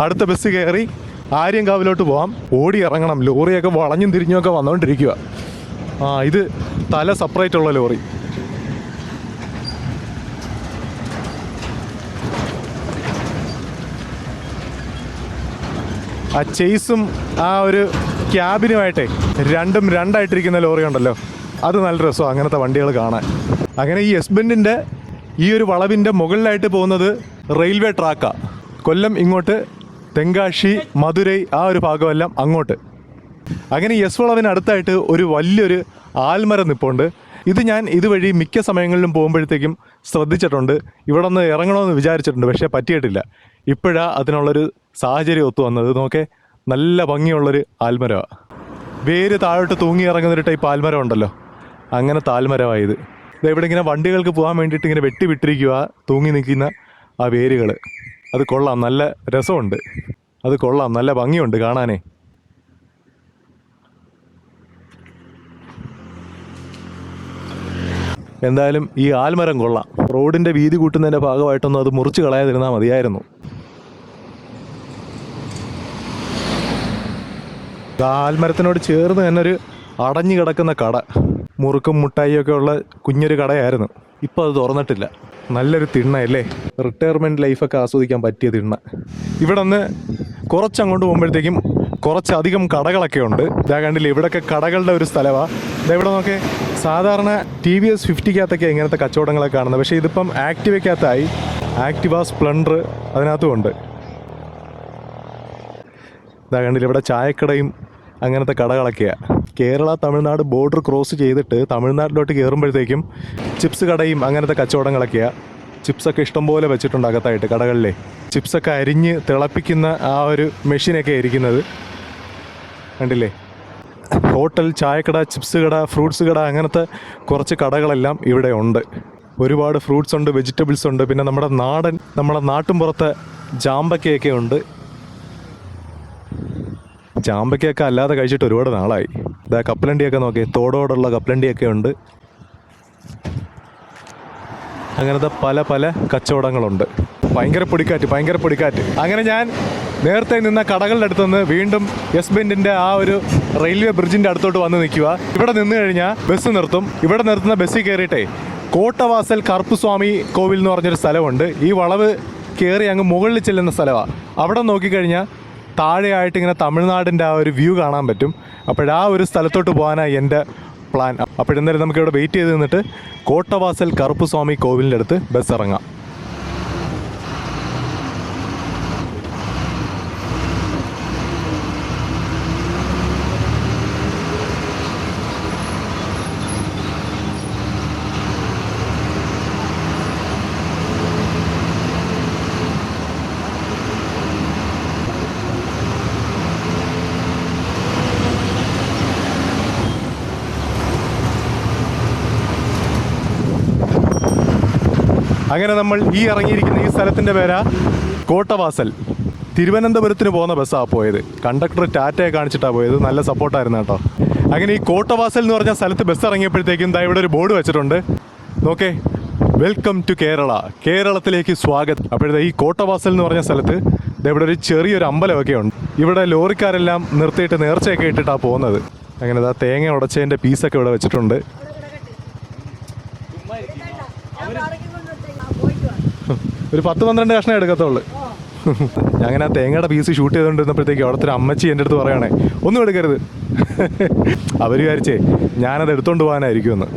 അടുത്ത ബസ് കയറി ആര്യങ്കാവിലോട്ട് പോവാം. ഓടി ഇറങ്ങണം. ലോറിയൊക്കെ വളഞ്ഞും തിരിഞ്ഞൊക്കെ ഒക്കെ വന്നുകൊണ്ടിരിക്കുക ആ ഇത് തല സെപ്പറേറ്റ് ഉള്ള ലോറി. ആ ചേസും ആ ഒരു ക്യാബിനുമായിട്ടേ രണ്ടും രണ്ടായിട്ടിരിക്കുന്ന ലോറി ഉണ്ടല്ലോ അത് നല്ല രസമാണ് അങ്ങനത്തെ വണ്ടികൾ കാണാൻ. അങ്ങനെ ഈ എസ്ബൻഡിന്റെ ഈ ഒരു വളവിന്റെ മുകളിലായിട്ട് പോകുന്നത് റെയിൽവേ ട്രാക്കാണ് കൊല്ലം ഇങ്ങോട്ട് തെങ്കാശി മധുരൈ ആ ഒരു ഭാഗമെല്ലാം അങ്ങോട്ട്. അങ്ങനെ യെസ് വളവിന് അടുത്തായിട്ട് ഒരു വലിയൊരു ആൽമരം നിപ്പുണ്ട്. ഇത് ഞാൻ ഇതുവഴി മിക്ക സമയങ്ങളിലും പോകുമ്പോഴത്തേക്കും ശ്രദ്ധിച്ചിട്ടുണ്ട്. ഇവിടെ നിന്ന് ഇറങ്ങണമെന്ന് വിചാരിച്ചിട്ടുണ്ട് പക്ഷേ പറ്റിയിട്ടില്ല. ഇപ്പോഴാണ് അതിനുള്ളൊരു സാഹചര്യം ഒത്തു വന്നത്. നോക്കെ നല്ല ഭംഗിയുള്ളൊരു ആൽമരമാണ് വേര് താഴോട്ട് തൂങ്ങി ഇറങ്ങുന്നൊരു ടൈപ്പ് ആൽമരം ഉണ്ടല്ലോ. അങ്ങനെ താൽമരമായത് ഇവിടെ ഇങ്ങനെ വണ്ടികൾക്ക് പോകാൻ വേണ്ടിയിട്ട് ഇങ്ങനെ വെട്ടി വിട്ടിരിക്കുക തൂങ്ങി നിൽക്കുന്ന ആ വേരുകൾ അത് കൊള്ളാം നല്ല രസമുണ്ട്. അത് കൊള്ളാം നല്ല ഭംഗിയുണ്ട് കാണാനേ. എന്തായാലും ഈ ആൽമരം കൊള്ളാം. റോഡിന്റെ വീതി കൂട്ടുന്നതിന്റെ ഭാഗമായിട്ടൊന്നും അത് മുറിച്ച് കളയാതിരുന്നാൽ മതിയായിരുന്നു. ആൽമരത്തിനോട് ചേർന്ന് തന്നെ ഒരു അടഞ്ഞു കിടക്കുന്ന കട. മുറുക്കും മുട്ടായിയൊക്കെ ഉള്ള കുഞ്ഞൊരു കടയായിരുന്നു. ഇപ്പോൾ അത് തുറന്നിട്ടില്ല. നല്ലൊരു തിണ്ണയല്ലേ? റിട്ടയർമെന്റ് ലൈഫൊക്കെ ആസ്വദിക്കാൻ പറ്റിയ തിണ്ണ. ഇവിടെ നിന്ന് കുറച്ചങ്ങോട്ട് പോകുമ്പോഴത്തേക്കും കുറച്ചധികം കടകളൊക്കെ ഉണ്ട്. ഇതാ കണ്ടില്ല ഇവിടെയൊക്കെ കടകളുടെ ഒരു സ്ഥലമാണ് ഇതാ ഇവിടെ നോക്കേ സാധാരണ ടി വി എസ് ഫിഫ്റ്റിക്കകത്തൊക്കെ ഇങ്ങനത്തെ കച്ചവടങ്ങളൊക്കെ കാണുന്നത്. പക്ഷേ ഇതിപ്പം ആക്ടിവയ്ക്കകത്തായി ആക്ടിവ അതിനകത്തും ഉണ്ട്. ഇതാ കണ്ടില്ല ഇവിടെ ചായക്കടയും അങ്ങനത്തെ കടകളൊക്കെയാണ് കേരള തമിഴ്നാട് ബോർഡർ ക്രോസ് ചെയ്തിട്ട് തമിഴ്നാട്ടിലോട്ട് കയറുമ്പോഴത്തേക്കും ചിപ്സ് കടയും അങ്ങനത്തെ കച്ചവടങ്ങളൊക്കെയാണ് ചിപ്സൊക്കെ ഇഷ്ടംപോലെ വെച്ചിട്ടുണ്ട് അകത്തായിട്ട് കടകളിലെ. ചിപ്സൊക്കെ അരിഞ്ഞ് തിളപ്പിക്കുന്ന ആ ഒരു മെഷീനൊക്കെ ഇരിക്കുന്നത് കണ്ടില്ലേ? ഹോട്ടൽ ചായക്കട ചിപ്സ് കട ഫ്രൂട്ട്സ് കട അങ്ങനത്തെ കുറച്ച് കടകളെല്ലാം ഇവിടെ ഉണ്ട്. ഒരുപാട് ഫ്രൂട്ട്സ് ഉണ്ട് വെജിറ്റബിൾസ് ഉണ്ട് പിന്നെ നമ്മുടെ നാടൻ നമ്മുടെ നാട്ടുംപുറത്തെ ജാമ്പക്കയൊക്കെ ഉണ്ട്. ചാമ്പയ്ക്കൊക്കെ അല്ലാതെ കഴിച്ചിട്ട് ഒരുപാട് നാളായി. ഇതാ കപ്പലണ്ടിയൊക്കെ നോക്കി. തോടോടുള്ള കപ്പലണ്ടിയൊക്കെ ഉണ്ട്. അങ്ങനത്തെ പല പല കച്ചവടങ്ങളുണ്ട്. ഭയങ്കര പൊടിക്കാറ്റ് ഭയങ്കര പൊടിക്കാറ്റ്. അങ്ങനെ ഞാൻ നേരത്തെ നിന്ന കടകളുടെ അടുത്തുനിന്ന് വീണ്ടും യെസ് ബെൻഡിന്റെ ആ ഒരു റെയിൽവേ ബ്രിഡ്ജിന്റെ അടുത്തോട്ട് വന്ന് നിൽക്കുക. ഇവിടെ നിന്ന് കഴിഞ്ഞാൽ ബസ് നിർത്തും. ഇവിടെ നിർത്തുന്ന ബസ്സിൽ കയറിയിട്ടേ കോട്ടവാസൽ കറുപ്പുസ്വാമി കോവിൽ എന്ന് പറഞ്ഞൊരു സ്ഥലമുണ്ട്. ഈ വളവ് കയറി അങ്ങ് മുകളിൽ ചെല്ലുന്ന സ്ഥലമാണ് അവിടെ നോക്കിക്കഴിഞ്ഞാൽ താഴെയായിട്ട് ഇങ്ങനെ തമിഴ്നാടിന്റെ ആ ഒരു വ്യൂ കാണാൻ പറ്റും. അപ്പോഴാ ഒരു സ്ഥലത്തോട്ട് പോകാനാണ് എന്റെ പ്ലാൻ. അപ്പോഴെന്തായാലും നമുക്കിവിടെ വെയിറ്റ് ചെയ്ത് നിന്നിട്ട് കോട്ടവാസൽ കറുപ്പുസ്വാമി കോവിലിന്റെ അടുത്ത് ബസ് ഇറങ്ങാം. അങ്ങനെ നമ്മൾ ഈ ഇറങ്ങിയിരിക്കുന്ന ഈ സ്ഥലത്തിന്റെ പേരാ കോട്ടവാസൽ. തിരുവനന്തപുരത്തിന് പോകുന്ന ബസ്സാണ് പോയത്. കണ്ടക്ടർ ടാറ്റയെ കാണിച്ചിട്ടാണ് പോയത്. നല്ല സപ്പോർട്ടായിരുന്നു കേട്ടോ. അങ്ങനെ ഈ കോട്ടവാസൽ എന്ന് പറഞ്ഞ സ്ഥലത്ത് ബസ് ഇറങ്ങിയപ്പോഴത്തേക്കും ദാ ഇവിടെ ഒരു ബോർഡ് വെച്ചിട്ടുണ്ട്. നോക്കേ വെൽക്കം ടു കേരള കേരളത്തിലേക്ക് സ്വാഗതം. അപ്പോഴത്തെ ഈ കോട്ടവാസൽ എന്ന് പറഞ്ഞ സ്ഥലത്ത് ഇവിടെ ഒരു ചെറിയൊരു അമ്പലമൊക്കെ ഉണ്ട് ഇവിടെ ലോറിക്കാരെല്ലാം നിർത്തിയിട്ട് നേർച്ചയൊക്കെ ഇട്ടിട്ടാണ് പോകുന്നത്. അങ്ങനെ ദാ തേങ്ങ ഉടച്ചതിന്റെ പീസൊക്കെ ഇവിടെ വെച്ചിട്ടുണ്ട്. ഒരു പത്ത് പന്ത്രണ്ട് കഷ്ണം എടുക്കത്തുള്ളൂ. ഞാൻ അങ്ങനെ തേങ്ങയുടെ പീസ് ഷൂട്ട് ചെയ്തുകൊണ്ടിരുന്നപ്പോഴത്തേക്ക് അവിടുത്തെ അമ്മച്ചി എന്റെ അടുത്ത് പറയണേ ഒന്നും എടുക്കരുത്. അവർ വിചാരിച്ചേ ഞാനത് എടുത്തോണ്ട് പോകാനായിരിക്കുമെന്ന്.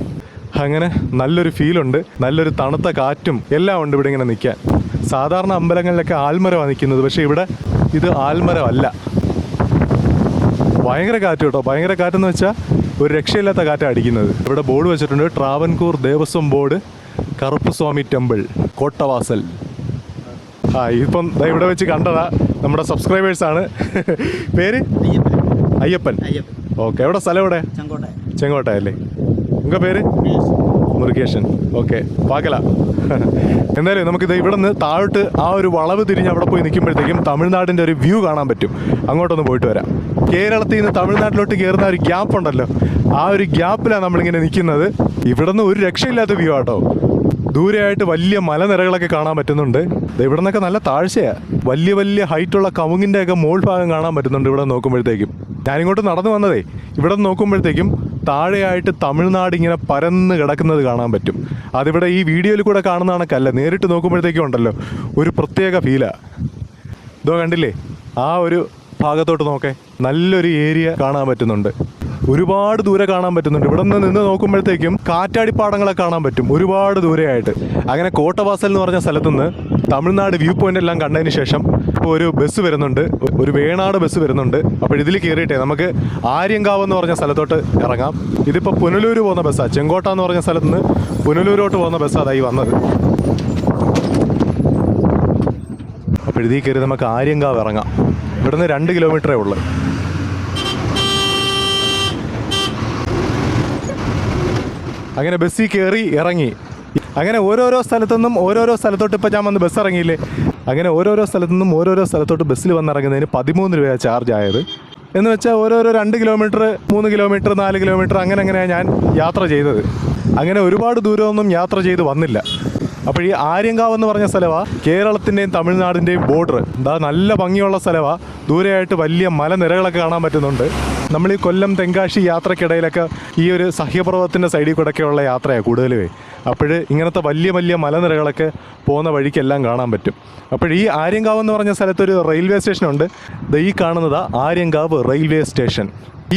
അങ്ങനെ നല്ലൊരു ഫീലുണ്ട് നല്ലൊരു തണുത്ത കാറ്റും എല്ലാം ഉണ്ട് ഇവിടെ ഇങ്ങനെ നിൽക്കാൻ. സാധാരണ അമ്പലങ്ങളിലൊക്കെ ആൽമരമാണ് നിൽക്കുന്നത് പക്ഷേ ഇവിടെ ഇത് ആൽമരമല്ല ഭയങ്കര കാറ്റ് കേട്ടോ ഭയങ്കര കാറ്റെന്ന് വെച്ചാൽ ഒരു രക്ഷയില്ലാത്ത കാറ്റാണ് അടിക്കുന്നത്. ഇവിടെ ബോർഡ് വെച്ചിട്ടുണ്ട് ട്രാവൻകൂർ ദേവസ്വം ബോർഡ് കറുപ്പുസ്വാമി ടെമ്പിൾ കോട്ടവാസൽ. ആ ഇപ്പം ദാ ഇവിടെ വെച്ച് കണ്ടതാ നമ്മുടെ സബ്സ്ക്രൈബേഴ്സ് ആണ്. പേര്? അയ്യപ്പൻ. അയ്യപ്പൻ. ഓക്കെ എവിടെ? സ്ഥലം എവിടെ? ചെങ്കോട്ടെ. ചെങ്കോട്ട അല്ലേ ഉങ്ക പേര്? മുരുകേശൻ. ഓക്കെ പാക്കല എന്തായാലും നമുക്കിത് ഇവിടെ നിന്ന് താഴോട്ട് ആ ഒരു വളവ് തിരിഞ്ഞ് അവിടെ പോയി നിൽക്കുമ്പോഴത്തേക്കും തമിഴ്നാടിന്റെ ഒരു വ്യൂ കാണാൻ പറ്റും. അങ്ങോട്ടൊന്ന് പോയിട്ട് വരാം. കേരളത്തിൽ നിന്ന് തമിഴ്നാട്ടിലോട്ട് കയറുന്ന ഒരു ഗ്യാപ്പ് ഉണ്ടല്ലോ. ആ ഒരു ഗ്യാപ്പിലാണ് നമ്മളിങ്ങനെ നിൽക്കുന്നത്. ഇവിടെ നിന്ന് ഒരു രക്ഷയില്ലാത്ത വ്യൂ ആട്ടോ. ദൂരെയായിട്ട് വലിയ മലനിരകളൊക്കെ കാണാൻ പറ്റുന്നുണ്ട്. ഇവിടെ നിന്നൊക്കെ നല്ല താഴ്ചയാണ് വലിയ വലിയ ഹൈറ്റുള്ള കവുങ്ങിന്റെ ഒക്കെ മോൾ ഭാഗം കാണാൻ പറ്റുന്നുണ്ട് ഇവിടെ നോക്കുമ്പോഴത്തേക്കും. ഞാനിങ്ങോട്ട് നടന്നു വന്നതേ ഇവിടെ നോക്കുമ്പോഴത്തേക്കും താഴെയായിട്ട് തമിഴ്നാട് ഇങ്ങനെ പരന്ന് കിടക്കുന്നത് കാണാൻ പറ്റും. അതിവിടെ ഈ വീഡിയോയിൽ കൂടെ കാണുന്ന കണക്കല്ല നേരിട്ട് നോക്കുമ്പോഴത്തേക്കും ഉണ്ടല്ലോ. ഒരു പ്രത്യേക ഫീലാ. ഇതോ കണ്ടില്ലേ? ആ ഒരു ഭാഗത്തോട്ട് നോക്കേ. നല്ലൊരു ഏരിയ കാണാൻ പറ്റുന്നുണ്ട്. ഒരുപാട് ദൂരെ കാണാൻ പറ്റുന്നുണ്ട്. ഇവിടെ നിന്ന് നിന്ന് നോക്കുമ്പോഴത്തേക്കും കാറ്റാടിപ്പാടങ്ങളെ കാണാൻ പറ്റും. ഒരുപാട് ദൂരെയായിട്ട്. അങ്ങനെ കോട്ടവാസൽ എന്ന് പറഞ്ഞ സ്ഥലത്തുനിന്ന് തമിഴ്നാട് വ്യൂ പോയിന്റ് എല്ലാം കണ്ടതിന് ശേഷം ഇപ്പോൾ ഒരു ബസ് വരുന്നുണ്ട്. ഒരു വേണാട് ബസ് വരുന്നുണ്ട്. അപ്പോൾ ഇതിൽ കയറിയിട്ടേ നമുക്ക് ആര്യങ്കാവ് എന്ന് പറഞ്ഞ സ്ഥലത്തോട്ട് ഇറങ്ങാം. ഇതിപ്പോൾ പുനലൂർ പോകുന്ന ബസ്സാണ് ചെങ്കോട്ട എന്ന് പറഞ്ഞ സ്ഥലത്ത് നിന്ന് പുനലൂരോട്ട് പോകുന്ന ബസ്സാണ് അതായി വന്നത്. അപ്പോൾ ഇതിൽ കയറി നമുക്ക് ആര്യങ്കാവ് ഇറങ്ങാം. ഇവിടുന്ന് രണ്ട് കിലോമീറ്ററേ ഉള്ളൂ. അങ്ങനെ ബസ്സിൽ കയറി ഇറങ്ങി. അങ്ങനെ ഓരോരോ സ്ഥലത്തുനിന്നും ഓരോരോ സ്ഥലത്തോട്ട് ഇപ്പോൾ ഞാൻ വന്ന് ബസ് ഇറങ്ങിയില്ലേ അങ്ങനെ ഓരോരോ സ്ഥലത്തുനിന്നും ഓരോരോ സ്ഥലത്തോട്ട് ബസ്സിൽ വന്നിറങ്ങുന്നതിന് പതിമൂന്ന് രൂപയാണ് ചാർജ് ആയത്. എന്ന് വെച്ചാൽ ഓരോരോ രണ്ട് കിലോമീറ്റർ മൂന്ന് കിലോമീറ്റർ നാല് കിലോമീറ്റർ അങ്ങനെ അങ്ങനെയാണ് ഞാൻ യാത്ര ചെയ്തത്. അങ്ങനെ ഒരുപാട് ദൂരമൊന്നും യാത്ര ചെയ്ത് വന്നില്ല. അപ്പോൾ ഈ ആര്യങ്കാവ് എന്ന് പറഞ്ഞ സ്ഥലമാണ് കേരളത്തിന്റെയും തമിഴ്നാടിന്റെയും ബോർഡർ എന്താ നല്ല ഭംഗിയുള്ള സ്ഥലമാണ് ദൂരെയായിട്ട് വലിയ മലനിരകളൊക്കെ കാണാൻ പറ്റുന്നുണ്ട്. നമ്മൾ ഈ കൊല്ലം തെങ്കാശി യാത്രക്കിടയിലൊക്കെ ഈ ഒരു സഹ്യപർവതത്തിന്റെ സൈഡിൽ കൂടെയൊക്കെയുള്ള യാത്രയാണ് കൂടുതലുമേ അപ്പോൾ ഇങ്ങനത്തെ വലിയ വലിയ മലനിരകളൊക്കെ പോകുന്ന വഴിക്കെല്ലാം കാണാൻ പറ്റും. അപ്പോൾ ഈ ആര്യങ്കാവ് എന്ന് പറഞ്ഞ സ്ഥലത്തൊരു റെയിൽവേ സ്റ്റേഷനുണ്ട് ഈ കാണുന്നത് ആര്യങ്കാവ് റെയിൽവേ സ്റ്റേഷൻ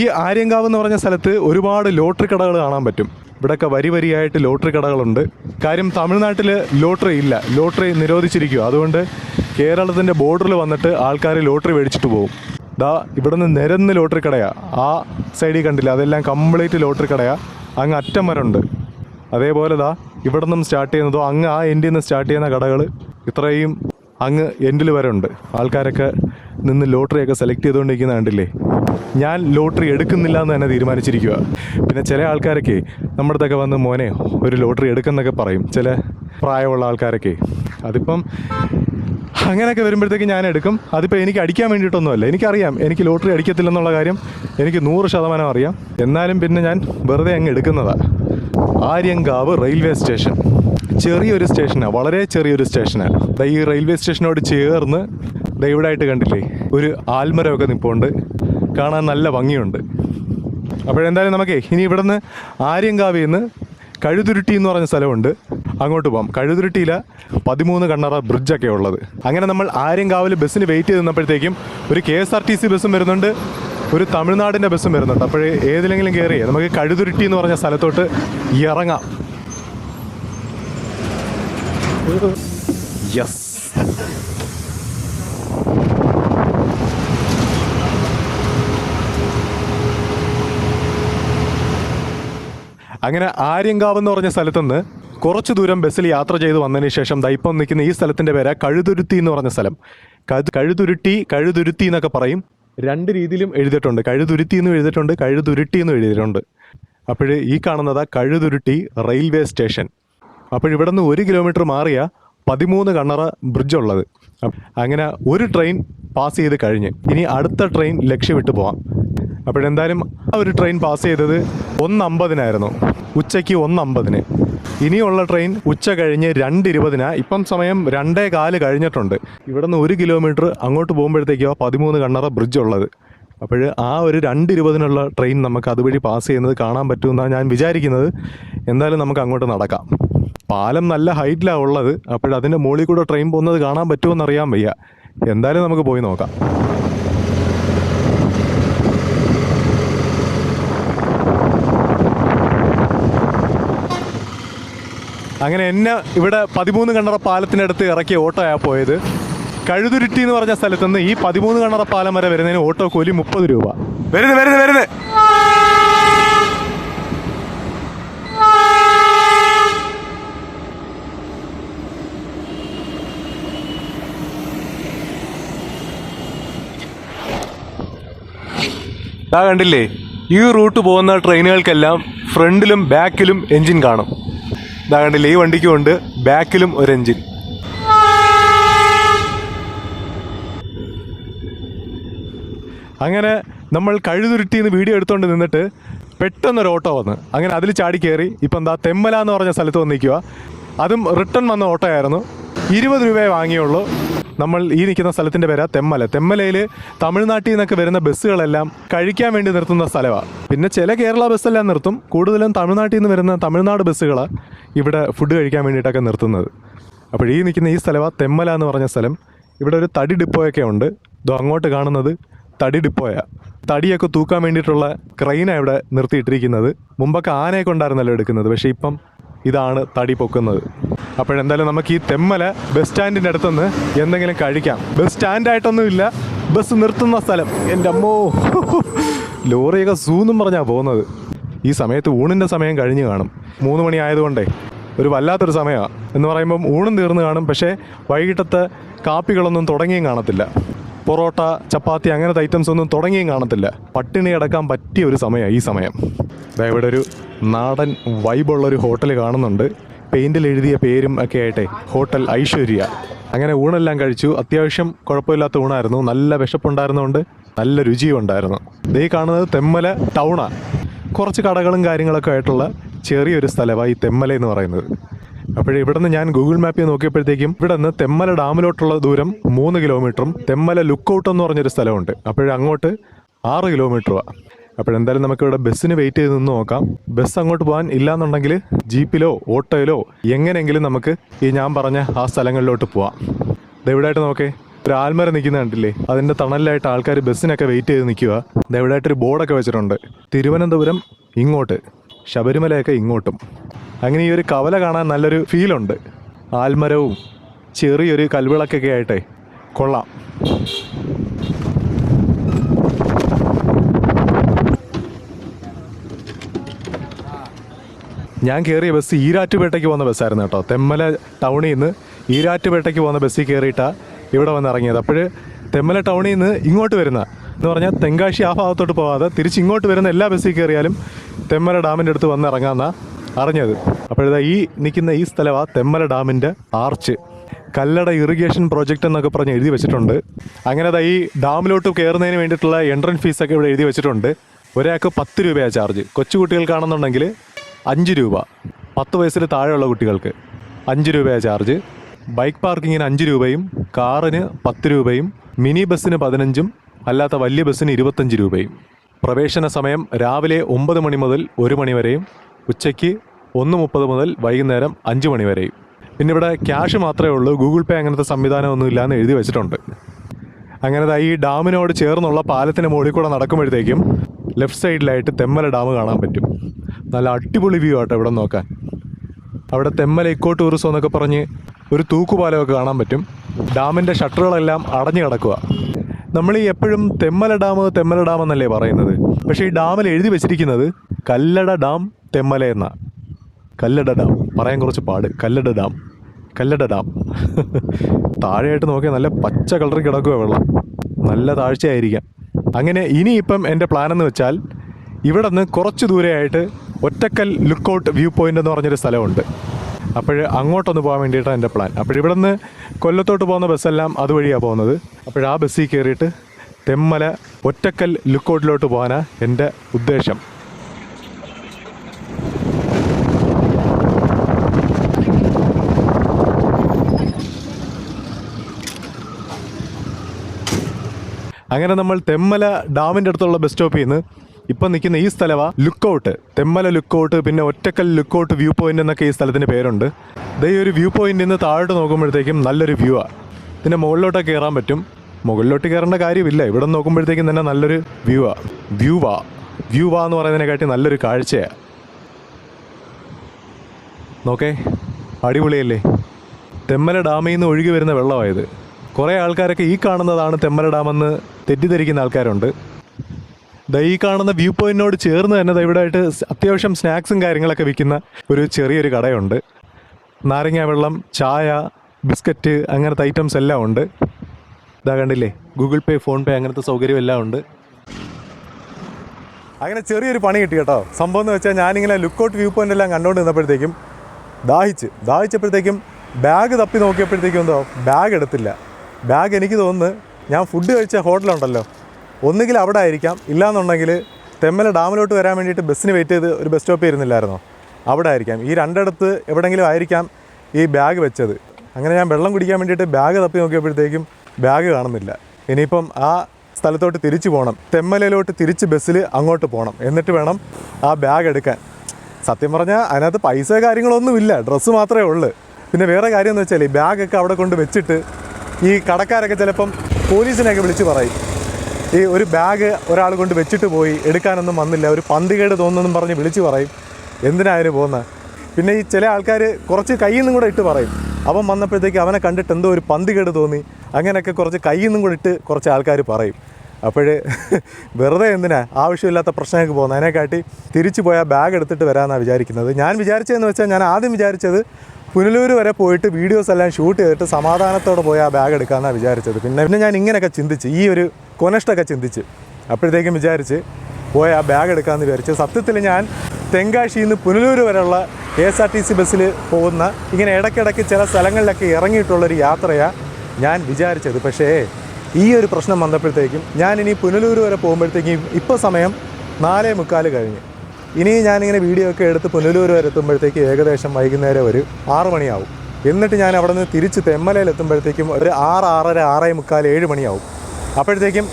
ഈ ആര്യങ്കാവ് എന്ന് പറഞ്ഞ സ്ഥലത്ത് ഒരുപാട് ലോട്ടറി കടകൾ കാണാൻ പറ്റും. ഇവിടെയൊക്കെ വരി വരിയായിട്ട് ലോട്ടറി കടകളുണ്ട്. കാര്യം തമിഴ്നാട്ടിൽ ലോട്ടറി ഇല്ല. ലോട്ടറി നിരോധിച്ചിരിക്കുക. അതുകൊണ്ട് കേരളത്തിന്റെ ബോർഡറിൽ വന്നിട്ട് ആൾക്കാർ ലോട്ടറി മേടിച്ചിട്ട് പോകും. ദാ ഇവിടെ നിന്ന് നിരന്ന് ലോട്ടറി കടയാ. ആ സൈഡിൽ കണ്ടില്ല? അതെല്ലാം കംപ്ലീറ്റ് ലോട്ടറി കടയാ. അങ്ങ് അറ്റം വരെ ഉണ്ട് അതേപോലെ ദാ ഇവിടെ നിന്നും സ്റ്റാർട്ട് ചെയ്യുന്നതോ. അങ്ങ് ആ എൻഡിൽ നിന്ന് സ്റ്റാർട്ട് ചെയ്യുന്ന കടകൾ ഇത്രയും അങ്ങ് എൻഡിൽ വരെ ഉണ്ട് ആൾക്കാരൊക്കെ നിന്ന് ലോട്ടറിയൊക്കെ സെലക്ട് ചെയ്തുകൊണ്ടിരിക്കുന്ന കണ്ടില്ലേ? ഞാൻ ലോട്ടറി എടുക്കുന്നില്ല എന്ന് തന്നെ തീരുമാനിച്ചിരിക്കുക പിന്നെ ചില ആൾക്കാരൊക്കെ നമ്മുടെ അടുത്തൊക്കെ വന്ന് മോനെ ഒരു ലോട്ടറി എടുക്കുന്നൊക്കെ പറയും. ചില പ്രായമുള്ള ആൾക്കാരൊക്കെ. അതിപ്പം അങ്ങനെയൊക്കെ വരുമ്പോഴത്തേക്ക് ഞാൻ എടുക്കും. അതിപ്പോൾ എനിക്ക് അടിക്കാൻ വേണ്ടിയിട്ടൊന്നുമല്ല. എനിക്കറിയാം. എനിക്ക് ലോട്ടറി അടിക്കത്തില്ലെന്നുള്ള കാര്യം എനിക്ക് നൂറ് ശതമാനം അറിയാം. എന്നാലും പിന്നെ ഞാൻ വെറുതെ അങ്ങ് എടുക്കുന്നതാണ് ആര്യങ്കാവ് റെയിൽവേ സ്റ്റേഷൻ. ചെറിയൊരു സ്റ്റേഷനാണ് വളരെ ചെറിയൊരു സ്റ്റേഷനാണ് ഈ റെയിൽവേ സ്റ്റേഷനോട് ചേർന്ന് ദൈവടായിട്ട് കണ്ടില്ലേ? ഒരു ആൽമരമൊക്കെ നിൽപ്പുണ്ട് കാണാൻ നല്ല ഭംഗിയുണ്ട്. അപ്പോഴെന്തായാലും നമുക്കേ ഇനി ഇവിടുന്ന് ആര്യങ്കാവിൽ നിന്ന് കഴുതുരുട്ടി എന്ന് പറഞ്ഞ സ്ഥലമുണ്ട്. അങ്ങോട്ട് പോകാം കഴുതുരുട്ടിയിലെ പതിമൂന്ന് കണ്ണറ ബ്രിഡ്ജൊക്കെ ഉള്ളത്. അങ്ങനെ നമ്മൾ ആര്യങ്കാവിൽ ബസ്സിന് വെയിറ്റ് ചെയ്ത് ഒരു K S R T C ബസ്സും വരുന്നുണ്ട്. ഒരു തമിഴ്നാടിന്റെ ബസ്സും വരുന്നുണ്ട്. അപ്പോൾ ഏതിലെങ്കിലും കയറി നമുക്ക് കഴുതുരുട്ടി എന്ന് പറഞ്ഞ സ്ഥലത്തോട്ട് ഇറങ്ങാം. യെസ് അങ്ങനെ ആര്യങ്കാവ് എന്ന് പറഞ്ഞ സ്ഥലത്തുനിന്ന് കുറച്ച് ദൂരം ബസ്സിൽ യാത്ര ചെയ്ത് വന്നതിന് ശേഷം ദൈപ്പം നിൽക്കുന്ന ഈ സ്ഥലത്തിന്റെ പേര് കഴുതുരുത്തി എന്ന് പറഞ്ഞ സ്ഥലം. കഴു- കഴുതുരുട്ടി കഴുതുരുത്തി എന്നൊക്കെ പറയും. രണ്ട് രീതിയിലും എഴുതിയിട്ടുണ്ട്. കഴുതുരുത്തി എന്നും എഴുതിയിട്ടുണ്ട് കഴുതുരുട്ടി എന്നും എഴുതിയിട്ടുണ്ട്. അപ്പോൾ ഈ കാണുന്നത് കഴുതുരുട്ടി റെയിൽവേ സ്റ്റേഷൻ. അപ്പോൾ ഇവിടെ നിന്ന് ഒരു കിലോമീറ്റർ മാറിയ പതിമൂന്ന് കണ്ണറ ബ്രിഡ്ജ് ഉള്ളത്. അങ്ങനെ ഒരു ട്രെയിൻ പാസ് ചെയ്ത് കഴിഞ്ഞ്. ഇനി അടുത്ത ട്രെയിൻ ലക്ഷ്യമിട്ട് പോവാം. അപ്പോഴെന്തായാലും ആ ഒരു ട്രെയിൻ പാസ് ചെയ്തത് ഒന്നമ്പതിനായിരുന്നു. ഉച്ചയ്ക്ക് ഒന്നമ്പതിന്. ഇനിയുള്ള ട്രെയിൻ ഉച്ച കഴിഞ്ഞ് രണ്ട് ഇരുപതിനാണ് ഇപ്പം സമയം രണ്ടേ കാൽ കഴിഞ്ഞിട്ടുണ്ട്. ഇവിടെ നിന്ന് ഒരു കിലോമീറ്റർ അങ്ങോട്ട് പോകുമ്പോഴത്തേക്കോ പതിമൂന്ന് കണ്ണറ ബ്രിഡ്ജ് ഉള്ളത്. അപ്പോൾ ആ ഒരു രണ്ട് ഇരുപതിനുള്ള ട്രെയിൻ നമുക്ക് അതുവഴി പാസ് ചെയ്യുന്നത് കാണാൻ പറ്റുമെന്നാണ് ഞാൻ വിചാരിക്കുന്നത്. എന്തായാലും നമുക്ക് അങ്ങോട്ട് നടക്കാം. പാലം നല്ല ഹൈറ്റിലാണ് ഉള്ളത്. അപ്പോഴതിന്റെ മുകളിൽ കൂടെ ട്രെയിൻ പോകുന്നത് കാണാൻ പറ്റുമെന്നറിയാൻ വയ്യ. എന്തായാലും നമുക്ക് പോയി നോക്കാം. അങ്ങനെ എന്നെ ഇവിടെ പതിമൂന്ന് കണ്ണറ പാലത്തിനടുത്ത് ഇറക്കിയ ഓട്ടോയാണ് പോയത്. കഴുതുരുട്ടി എന്ന് പറഞ്ഞ സ്ഥലത്ത് നിന്ന് ഈ പതിമൂന്ന് കണ്ണറ പാലം വരെ വരുന്നതിന് ഓട്ടോ കൂലി മുപ്പത് രൂപ. വരുന്നു വരുന്നു വരുന്നു. ആ കണ്ടില്ലേ? ഈ റൂട്ട് പോകുന്ന ട്രെയിനുകൾക്കെല്ലാം ഫ്രണ്ടിലും ബാക്കിലും എൻജിൻ കാണും. ഇതാ കണ്ടില്ലേ ഈ വണ്ടിക്കും ഉണ്ട്. ബാക്കിലും ഒരു എഞ്ചിൻ അങ്ങനെ നമ്മൾ കഴുതുരുട്ടിന്ന് വീഡിയോ എടുത്തുകൊണ്ട് നിന്നിട്ട് പെട്ടെന്നൊരു ഓട്ടോ വന്ന്. അങ്ങനെ അതിൽ ചാടി കയറി ഇപ്പം എന്താ തെമ്മല എന്ന് പറഞ്ഞ സ്ഥലത്ത് വന്ന് നിൽക്കുക അതും റിട്ടേൺ വന്ന ഓട്ടോ ആയിരുന്നു ഇരുപത് രൂപയെ വാങ്ങിയുള്ളൂ. നമ്മൾ ഈ നിൽക്കുന്ന സ്ഥലത്തിന്റെ പേരാ തെമ്മല. തെമ്മലയിൽ തമിഴ്നാട്ടിൽ നിന്നൊക്കെ വരുന്ന ബസ്സുകളെല്ലാം കഴിക്കാൻ വേണ്ടി നിർത്തുന്ന സ്ഥലമാണ് പിന്നെ ചില കേരള ബസ്സെല്ലാം നിർത്തും. കൂടുതലും തമിഴ്നാട്ടിൽ നിന്ന് വരുന്ന തമിഴ്നാട് ബസ്സുകളാണ് ഇവിടെ ഫുഡ് കഴിക്കാൻ വേണ്ടിയിട്ടൊക്കെ നിർത്തുന്നത്. അപ്പോൾ ഈ നിൽക്കുന്ന ഈ സ്ഥലമാണ് തെമ്മല എന്ന് പറഞ്ഞ സ്ഥലം. ഇവിടെ ഒരു തടി ഡിപ്പോയൊക്കെ ഉണ്ട്. ഇതോ അങ്ങോട്ട് കാണുന്നത് തടി ഡിപ്പോയാണ് തടിയൊക്കെ തൂക്കാൻ വേണ്ടിയിട്ടുള്ള ക്രെയിനാണ് ഇവിടെ നിർത്തിയിട്ടിരിക്കുന്നത്. മുമ്പൊക്കെ ആനയൊക്കെ ഉണ്ടായിരുന്നല്ലോ എടുക്കുന്നത്. പക്ഷേ ഇപ്പം ഇതാണ് തടി പൊക്കുന്നത്. അപ്പോഴെന്തായാലും നമുക്ക് ഈ തെമ്മല ബസ് സ്റ്റാൻഡിന്റെ അടുത്തുനിന്ന് എന്തെങ്കിലും കഴിക്കാം. ബസ് സ്റ്റാൻഡായിട്ടൊന്നും ഇല്ല. ബസ് നിർത്തുന്ന സ്ഥലം. എന്റെ അമ്മോ. ലോറിയൊക്കെ സൂന്നും പറഞ്ഞാണ് പോകുന്നത്. ഈ സമയത്ത് ഊണിന്റെ സമയം കഴിഞ്ഞ് കാണും. മൂന്ന് മണി ആയതുകൊണ്ടേ ഒരു വല്ലാത്തൊരു സമയമാണ് എന്ന് പറയുമ്പം ഊണും തീർന്നു കാണും. പക്ഷേ വൈകിട്ടത്തെ കാപ്പികളൊന്നും തുടങ്ങിയും കാണത്തില്ല. പൊറോട്ട ചപ്പാത്തി അങ്ങനത്തെ ഐറ്റംസ് ഒന്നും തുടങ്ങിയും കാണത്തില്ല. പട്ടിണി അടക്കാൻ പറ്റിയ ഒരു സമയമാണ് ഈ സമയം. ഇവിടെ ഒരു നാടൻ വൈബുള്ളൊരു ഹോട്ടൽ കാണുന്നുണ്ട്. പെയിന്റിൽ എഴുതിയ പേരും ഒക്കെ ആയിട്ടെ ഹോട്ടൽ ഐശ്വര്യ. അങ്ങനെ ഊണെല്ലാം കഴിച്ചു. അത്യാവശ്യം കുഴപ്പമില്ലാത്ത ഊണായിരുന്നു. നല്ല വിശപ്പുണ്ടായിരുന്നതുകൊണ്ട് നല്ല രുചിയും ഉണ്ടായിരുന്നു ഈ കാണുന്നത് തെമ്മല ടൗണാണ് കുറച്ച് കടകളും കാര്യങ്ങളൊക്കെ ആയിട്ടുള്ള ചെറിയൊരു സ്ഥലമാണ് ഈ തെമ്മല എന്ന് പറയുന്നത്. അപ്പോൾ ഇവിടെ നിന്ന് ഞാൻ ഗൂഗിൾ മാപ്പിൽ നോക്കിയപ്പോഴത്തേക്കും ഇവിടെ നിന്ന് തെമ്മല ഡാമിലോട്ടുള്ള ദൂരം മൂന്ന് കിലോമീറ്ററും തെമ്മല ലുക്കൗട്ട് എന്ന് പറഞ്ഞൊരു സ്ഥലമുണ്ട്. അപ്പോഴങ്ങോട്ട് ആറ് കിലോമീറ്ററുമാണ് അപ്പോഴെന്തായാലും നമുക്ക് ഇവിടെ ബസ്സിന് വെയിറ്റ് ചെയ്ത് നിന്ന് നോക്കാം. ബസ് അങ്ങോട്ട് പോകാൻ ഇല്ലാന്നുണ്ടെങ്കിൽ ജീപ്പിലോ ഓട്ടോയിലോ എങ്ങനെയെങ്കിലും നമുക്ക് ഈ ഞാൻ പറഞ്ഞ ആ സ്ഥലങ്ങളിലോട്ട് പോവാം. ദയവിടായിട്ട് നോക്കേ ഒരു ആൽമര നിൽക്കുന്ന കണ്ടില്ലേ? അതിന്റെ തണലിലായിട്ട് ആൾക്കാർ ബസ്സിനൊക്കെ വെയിറ്റ് ചെയ്ത് നിൽക്കുക. ദയവിടായിട്ടൊരു ബോർഡൊക്കെ വെച്ചിട്ടുണ്ട്. തിരുവനന്തപുരം ഇങ്ങോട്ട് ശബരിമലയൊക്കെ ഇങ്ങോട്ടും. അങ്ങനെ ഈ ഒരു കവല കാണാൻ നല്ലൊരു ഫീലുണ്ട് ആൽമരവും ചെറിയൊരു കൽവിളക്കൊക്കെ ആയിട്ടേ കൊള്ളാം. ഞാൻ കയറിയ ബസ് ഈരാറ്റുപേട്ടയ്ക്ക് പോകുന്ന ബസ്സായിരുന്നു കേട്ടോ. തെമ്മല ടൗണിൽ നിന്ന് ഈരാറ്റുപേട്ടയ്ക്ക് പോകുന്ന ബസ്സിൽ കയറിയിട്ടാണ് ഇവിടെ വന്ന് ഇറങ്ങിയത്. അപ്പോൾ തെമ്മല ടൗണിൽ നിന്ന് ഇങ്ങോട്ട് വരുന്ന എന്ന് പറഞ്ഞാൽ തെങ്കാശി ആ ഭാഗത്തോട്ട് പോകാതെ തിരിച്ച് ഇങ്ങോട്ട് വരുന്ന എല്ലാ ബസ്സിൽ കയറിയാലും തെമ്മല ഡാമിന്റെ അടുത്ത് വന്ന് ഇറങ്ങാമെന്നാണ് അറിഞ്ഞത്. അപ്പോഴിതാ ഈ നിൽക്കുന്ന ഈ സ്ഥലമാണ് തെമ്മല ഡാമിന്റെ ആർച്ച് കല്ലട ഇറിഗേഷൻ പ്രോജക്റ്റ് എന്നൊക്കെ പറഞ്ഞ് എഴുതി വെച്ചിട്ടുണ്ട്. അങ്ങനെ ദാ ഈ ഡാമിലോട്ട് കയറുന്നതിന് വേണ്ടിയിട്ടുള്ള എൻട്രൻസ് ഫീസൊക്കെ ഇവിടെ എഴുതി വെച്ചിട്ടുണ്ട്. ഒരാൾക്ക് പത്ത് രൂപയാണ് ചാർജ് കൊച്ചു കുട്ടികൾക്കാണെന്നുണ്ടെങ്കിൽ അഞ്ച് രൂപ. പത്ത് വയസ്സിൽ താഴെയുള്ള കുട്ടികൾക്ക് അഞ്ച് രൂപയാണ് ചാർജ്. ബൈക്ക് പാർക്കിങ്ങിന് അഞ്ച് രൂപയും കാറിന് പത്ത് രൂപയും മിനി ബസ്സിന് പതിനഞ്ചും അല്ലാത്ത വലിയ ബസ്സിന് ഇരുപത്തഞ്ച് രൂപയും. പ്രവേശന സമയം രാവിലെ ഒമ്പത് മണി മുതൽ ഒരു മണി വരെയും ഉച്ചയ്ക്ക് ഒന്ന് മുപ്പത് മുതൽ വൈകുന്നേരം അഞ്ച് മണി വരെയും. പിന്നെ ഇവിടെ ക്യാഷ് മാത്രമേ ഉള്ളൂ ഗൂഗിൾ പേ അങ്ങനത്തെ സംവിധാനമൊന്നും എന്ന് എഴുതി വെച്ചിട്ടുണ്ട്. അങ്ങനെ ഈ ഡാമിനോട് ചേർന്നുള്ള പാലത്തിന് മുകളിൽ കൂടെ നടക്കുമ്പോഴത്തേക്കും ലെഫ്റ്റ് സൈഡിലായിട്ട് തെമ്മല ഡാം കാണാൻ പറ്റും. നല്ല അടിപൊളി വ്യൂ ആട്ടോ ഇവിടെ നോക്കാൻ. അവിടെ തെമ്മല ഇക്കോ ടൂറിസം എന്നൊക്കെ പറഞ്ഞ് ഒരു തൂക്കുപാലമൊക്കെ കാണാൻ പറ്റും. ഡാമിന്റെ ഷട്ടറുകളെല്ലാം അടഞ്ഞു കിടക്കുക. നമ്മൾ ഈ എപ്പോഴും തെമ്മല ഡാം തെമ്മല ഡാം എന്നല്ലേ പറയുന്നത്. പക്ഷേ ഈ ഡാമിൽ എഴുതി വെച്ചിരിക്കുന്നത് കല്ലട ഡാം തെമ്മല എന്ന. കല്ലട ഡാം. പറയാൻ കുറച്ച് പാട്. കല്ലട ഡാം. കല്ലട ഡാം. താഴെയായിട്ട് നോക്കിയാൽ നല്ല പച്ച കളറിൽ കിടക്കുക വെള്ളം. നല്ല താഴ്ചയായിരിക്കാം. അങ്ങനെ ഇനിയിപ്പം എന്റെ പ്ലാൻ എന്ന് വെച്ചാൽ ഇവിടെ നിന്ന് കുറച്ച് ദൂരെയായിട്ട് ഒറ്റക്കൽ ലുക്കൗട്ട് വ്യൂ പോയിന്റ് എന്ന് പറഞ്ഞൊരു സ്ഥലമുണ്ട്. അപ്പോൾ അങ്ങോട്ടൊന്ന് പോകാൻ വേണ്ടിയിട്ടാണ് എന്റെ പ്ലാൻ. അപ്പോൾ ഇവിടെ നിന്ന് കൊല്ലത്തോട്ട് പോകുന്ന ബസ്സെല്ലാം അതുവഴിയാണ് പോകുന്നത്. അപ്പോൾ ആ ബസ്സിൽ കയറിയിട്ട് തെമ്മല ഒറ്റക്കൽ ലുക്കൗട്ടിലോട്ട് പോകാനാണ് എന്റെ ഉദ്ദേശം. അങ്ങനെ നമ്മൾ തെമ്മല ഡാമിന്റെ അടുത്തുള്ള ബസ് സ്റ്റോപ്പിൽ നിന്ന് ഇപ്പം നിൽക്കുന്ന ഈ സ്ഥലമാ ലുക്കൗട്ട് തെമ്മല ലുക്കൗട്ട് പിന്നെ ഒറ്റക്കൽ ലുക്കൗട്ട് വ്യൂ പോയിന്റ് എന്നൊക്കെ ഈ സ്ഥലത്തിന് പേരുണ്ട്. ദേ ഒരു വ്യൂ പോയിന്റിൽ നിന്ന് താഴോട്ട് നോക്കുമ്പോഴത്തേക്കും നല്ലൊരു വ്യൂ ആണ് ഇതിന്റെ മുകളിലോട്ടൊക്കെ കയറാൻ പറ്റും. മുകളിലോട്ട് കയറേണ്ട കാര്യമില്ല. ഇവിടെ നോക്കുമ്പോഴത്തേക്കും തന്നെ നല്ലൊരു വ്യൂ ആ. വ്യൂ വാ. വ്യൂ വാ എന്ന് പറയുന്നതിനെക്കാട്ടി നല്ലൊരു കാഴ്ചയാണ് നോക്കേ. അടിപൊളിയല്ലേ? തെമ്മല ഡാമിൽ നിന്ന് ഒഴുകി വരുന്ന വെള്ളമായത് കുറേ ആൾക്കാരൊക്കെ ഈ കാണുന്നതാണ് തെമ്മല ഡാമെന്ന് തെറ്റിദ്ധരിക്കുന്ന ആൾക്കാരുണ്ട്. ദാ ഈ കാണുന്ന വ്യൂ പോയിന്റിനോട് ചേർന്ന് തന്നെ ഇവിടെ ആയിട്ട് അത്യാവശ്യം സ്നാക്സും കാര്യങ്ങളൊക്കെ വിൽക്കുന്ന ഒരു ചെറിയൊരു കടയുണ്ട്. നാരങ്ങ വെള്ളം ചായ ബിസ്ക്കറ്റ് അങ്ങനത്തെ ഐറ്റംസ് എല്ലാം ഉണ്ട്. ഇതാ കണ്ടില്ലേ? ഗൂഗിൾ പേ ഫോൺ പേ അങ്ങനത്തെ സൗകര്യം എല്ലാം ഉണ്ട്. അങ്ങനെ ചെറിയൊരു പണി കിട്ടി കേട്ടോ. സംഭവം എന്ന് വെച്ചാൽ ഞാനിങ്ങനെ ലുക്കൗട്ട് വ്യൂ പോയിന്റ് എല്ലാം കണ്ടുകൊണ്ട് നിന്നപ്പോഴത്തേക്കും ദാഹിച്ച്. ദാഹിച്ചപ്പോഴത്തേക്കും ബാഗ് തപ്പി നോക്കിയപ്പോഴത്തേക്കും എന്തോ? ബാഗ് എടുത്തില്ല. ബാഗ് എനിക്ക് തോന്നുന്നു ഞാൻ ഫുഡ് കഴിച്ച ഹോട്ടലുണ്ടല്ലോ. ഒന്നുകിൽ അവിടെ ആയിരിക്കാം. ഇല്ലാന്നുണ്ടെങ്കിൽ തെമ്മല ഡാമിലോട്ട് വരാൻ വേണ്ടിയിട്ട് ബസ്സിന് വെയിറ്റ് ചെയ്ത് ഒരു ബസ് സ്റ്റോപ്പ് ഇരുന്നില്ലായിരുന്നോ? അവിടെ ആയിരിക്കാം. ഈ രണ്ടിടത്ത് എവിടെയെങ്കിലും ആയിരിക്കാം ഈ ബാഗ് വെച്ചത്. അങ്ങനെ ഞാൻ വെള്ളം കുടിക്കാൻ വേണ്ടിയിട്ട് ബാഗ് തപ്പി നോക്കിയപ്പോഴത്തേക്കും ബാഗ് കാണുന്നില്ല. ഇനിയിപ്പം ആ സ്ഥലത്തോട്ട് തിരിച്ചു പോകണം തെമ്മലയിലോട്ട് തിരിച്ച് ബസ്സിൽ അങ്ങോട്ട് പോകണം എന്നിട്ട് വേണം ആ ബാഗ് എടുക്കാൻ. സത്യം പറഞ്ഞാൽ അതിനകത്ത് പൈസ കാര്യങ്ങളൊന്നുമില്ല. ഡ്രസ്സ് മാത്രമേ ഉള്ളൂ. പിന്നെ വേറെ കാര്യം എന്ന് വെച്ചാൽ ഈ ബാഗൊക്കെ അവിടെ കൊണ്ട് വെച്ചിട്ട് ഈ കടക്കാരൊക്കെ ചിലപ്പം പോലീസിനെയൊക്കെ വിളിച്ച് പറയും. ഈ ഒരു ബാഗ് ഒരാൾ കൊണ്ട് വെച്ചിട്ട് പോയി എടുക്കാനൊന്നും വന്നില്ല ഒരു പന്തികേട് തോന്നുന്നെന്നും പറഞ്ഞ് വിളിച്ച് പറയും. എന്തിനായാലും പോകുന്നത് പിന്നെ? ഈ ചില ആൾക്കാർ കുറച്ച് കയ്യിൽ നിന്നും കൂടെ ഇട്ട് പറയും. അവൻ വന്നപ്പോഴത്തേക്ക് അവനെ കണ്ടിട്ട് എന്തോ ഒരു പന്തികേട് തോന്നി. അങ്ങനെയൊക്കെ കുറച്ച് കയ്യിൽ നിന്നും കൂടെ ഇട്ട് കുറച്ച് ആൾക്കാർ പറയും. അപ്പോൾ വെറുതെ എന്തിനാ? ആവശ്യമില്ലാത്ത പ്രശ്നങ്ങൾക്ക് പോകുന്നത് അതിനെക്കാട്ടി തിരിച്ചു പോയാൽ ബാഗ് എടുത്തിട്ട് വരാമെന്നാണ് വിചാരിക്കുന്നത്. ഞാൻ വിചാരിച്ചതെന്ന് വെച്ചാൽ ഞാൻ ആദ്യം വിചാരിച്ചത് പുനലൂർ വരെ പോയിട്ട് വീഡിയോസ് എല്ലാം ഷൂട്ട് ചെയ്തിട്ട് സമാധാനത്തോടെ പോയി ആ ബാഗ് എടുക്കാമെന്നാണ് വിചാരിച്ചത്. പിന്നെ പിന്നെ ഞാൻ ഇങ്ങനെയൊക്കെ ചിന്തിച്ച് ഈ ഒരു കൊനഷ്ടൊക്കെ ചിന്തിച്ച് അപ്പോഴത്തേക്കും വിചാരിച്ച് പോയി ആ ബാഗ് എടുക്കാമെന്ന് വിചാരിച്ച് സത്യത്തിൽ ഞാൻ തെങ്കാശിയിൽ നിന്ന് പുനലൂർ വരെയുള്ള K S R T C ബസ്സിൽ പോകുന്ന ഇങ്ങനെ ഇടയ്ക്കിടയ്ക്ക് ചില സ്ഥലങ്ങളിലൊക്കെ ഇറങ്ങിയിട്ടുള്ളൊരു യാത്രയാണ് ഞാൻ വിചാരിച്ചത്. പക്ഷേ ഈ ഒരു പ്രശ്നം വന്നപ്പോഴത്തേക്കും ഞാൻ ഇനി പുനലൂർ വരെ പോകുമ്പോഴത്തേക്കും ഇപ്പോൾ സമയം നാലേ മുക്കാൽ കഴിഞ്ഞ്. ഇനി ഞാനിങ്ങനെ വീഡിയോ ഒക്കെ എടുത്ത് പുനലൂർ വരെ എത്തുമ്പോഴത്തേക്ക് ഏകദേശം വൈകുന്നേരം ഒരു ആറ് മണിയാവും. എന്നിട്ട് ഞാൻ അവിടെ നിന്ന് തിരിച്ച് തെമ്മലയിൽ എത്തുമ്പോഴത്തേക്കും ഒരു ആറ് ആറര ആറേ മുക്കാൽ ഏഴ് മണിയാവും. അപ്പോഴത്തേക്കും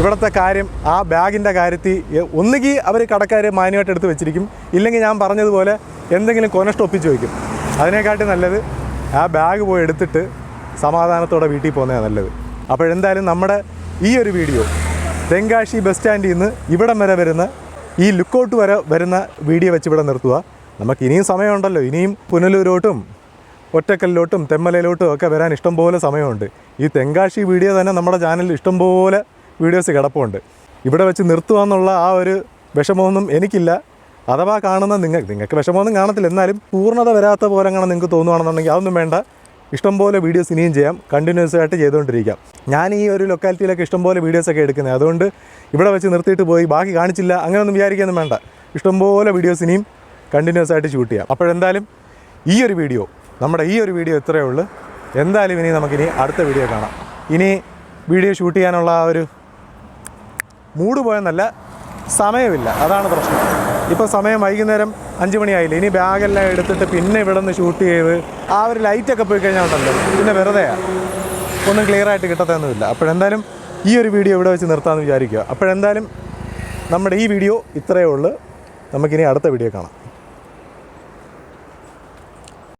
ഇവിടുത്തെ കാര്യം ആ ബാഗിന്റെ കാര്യത്തിൽ ഒന്നുകിൽ അവർ കടക്കാർ മാന്യമായിട്ട് എടുത്ത് വെച്ചിരിക്കും. ഇല്ലെങ്കിൽ ഞാൻ പറഞ്ഞതുപോലെ എന്തെങ്കിലും കൊനഷ്ട ഒപ്പിച്ച് വയ്ക്കും അതിനെക്കാട്ടി നല്ലത് ആ ബാഗ് പോയി എടുത്തിട്ട് സമാധാനത്തോടെ വീട്ടിൽ പോകുന്നതാണ് നല്ലത്. അപ്പോഴെന്തായാലും നമ്മുടെ ഈ ഒരു വീഡിയോ തെങ്കാശി ബസ് സ്റ്റാൻഡിൽ നിന്ന് ഇവിടം വരെ വരുന്ന ഈ ലുക്കൗട്ട് വരെ വരുന്ന വീഡിയോ വെച്ച് ഇവിടെ നിർത്തുക. നമുക്ക് ഇനിയും സമയമുണ്ടല്ലോ. ഇനിയും പുനലൂരോട്ടും ഒറ്റക്കല്ലിലോട്ടും തെമ്മലയിലോട്ടും ഒക്കെ വരാൻ ഇഷ്ടംപോലെ സമയമുണ്ട്. ഈ തെങ്കാശി വീഡിയോ തന്നെ നമ്മുടെ ചാനലിൽ ഇഷ്ടംപോലെ വീഡിയോസ് കിടപ്പുണ്ട്. ഇവിടെ വെച്ച് നിർത്തുക എന്നുള്ള ആ ഒരു വിഷമമൊന്നും എനിക്കില്ല. അഥവാ കാണുന്ന നിങ്ങൾ നിങ്ങൾക്ക് വിഷമമൊന്നും കാണത്തില്ല. എന്നാലും പൂർണത വരാത്ത പോലെ അങ്ങനെ നിങ്ങൾക്ക് തോന്നുകയാണെന്നുണ്ടെങ്കിൽ അതൊന്നും വേണ്ട. ഇഷ്ടംപോലെ വീഡിയോസ് ഇനിയും ചെയ്യാം. കണ്ടിന്യൂസ് ആയിട്ട് ചെയ്തുകൊണ്ടിരിക്കാം. ഞാൻ ഈ ഒരു ലൊക്കാലിറ്റിയിലൊക്കെ ഇഷ്ടംപോലെ വീഡിയോസൊക്കെ എടുക്കുന്നത്. അതുകൊണ്ട് ഇവിടെ വെച്ച് നിർത്തിയിട്ട് പോയി. ബാക്കി കാണിച്ചില്ല. അങ്ങനെയൊന്നും വിചാരിക്കാനൊന്നും വേണ്ട. ഇഷ്ടംപോലെ വീഡിയോസ് ഇനിയും കണ്ടിന്യൂസ് ആയിട്ട് ഷൂട്ട് ചെയ്യാം. അപ്പോഴെന്തായാലും ഈ ഒരു വീഡിയോ നമ്മുടെ ഈ ഒരു വീഡിയോ ഇത്രയേ ഉള്ളൂ. എന്തായാലും ഇനി നമുക്കിനി അടുത്ത വീഡിയോ കാണാം. ഇനി വീഡിയോ ഷൂട്ട് ചെയ്യാനുള്ള ആ ഒരു മൂഡ് പോയെന്നല്ല സമയമില്ല. അതാണ് പ്രശ്നം. ഇപ്പോൾ സമയം വൈകുന്നേരം അഞ്ച് മണിയായില്ലേ. ഇനി ബാഗെല്ലാം എടുത്തിട്ട് പിന്നെ ഇവിടെ നിന്ന് ഷൂട്ട് ചെയ്ത് ആ ഒരു ലൈറ്റൊക്കെ പോയി കഴിഞ്ഞാൽ ഉണ്ടല്ലോ. പിന്നെ വെറുതെ ഒന്നും ക്ലിയർ ആയിട്ട് കിട്ടത്തൊന്നുമില്ല അപ്പോഴെന്തായാലും ഈ ഒരു വീഡിയോ ഇവിടെ വെച്ച് നിർത്താമെന്ന് വിചാരിക്കുക. അപ്പോഴെന്തായാലും നമ്മുടെ ഈ വീഡിയോ ഇത്രയേ ഉള്ളൂ. നമുക്കിനി അടുത്ത വീഡിയോ കാണാം.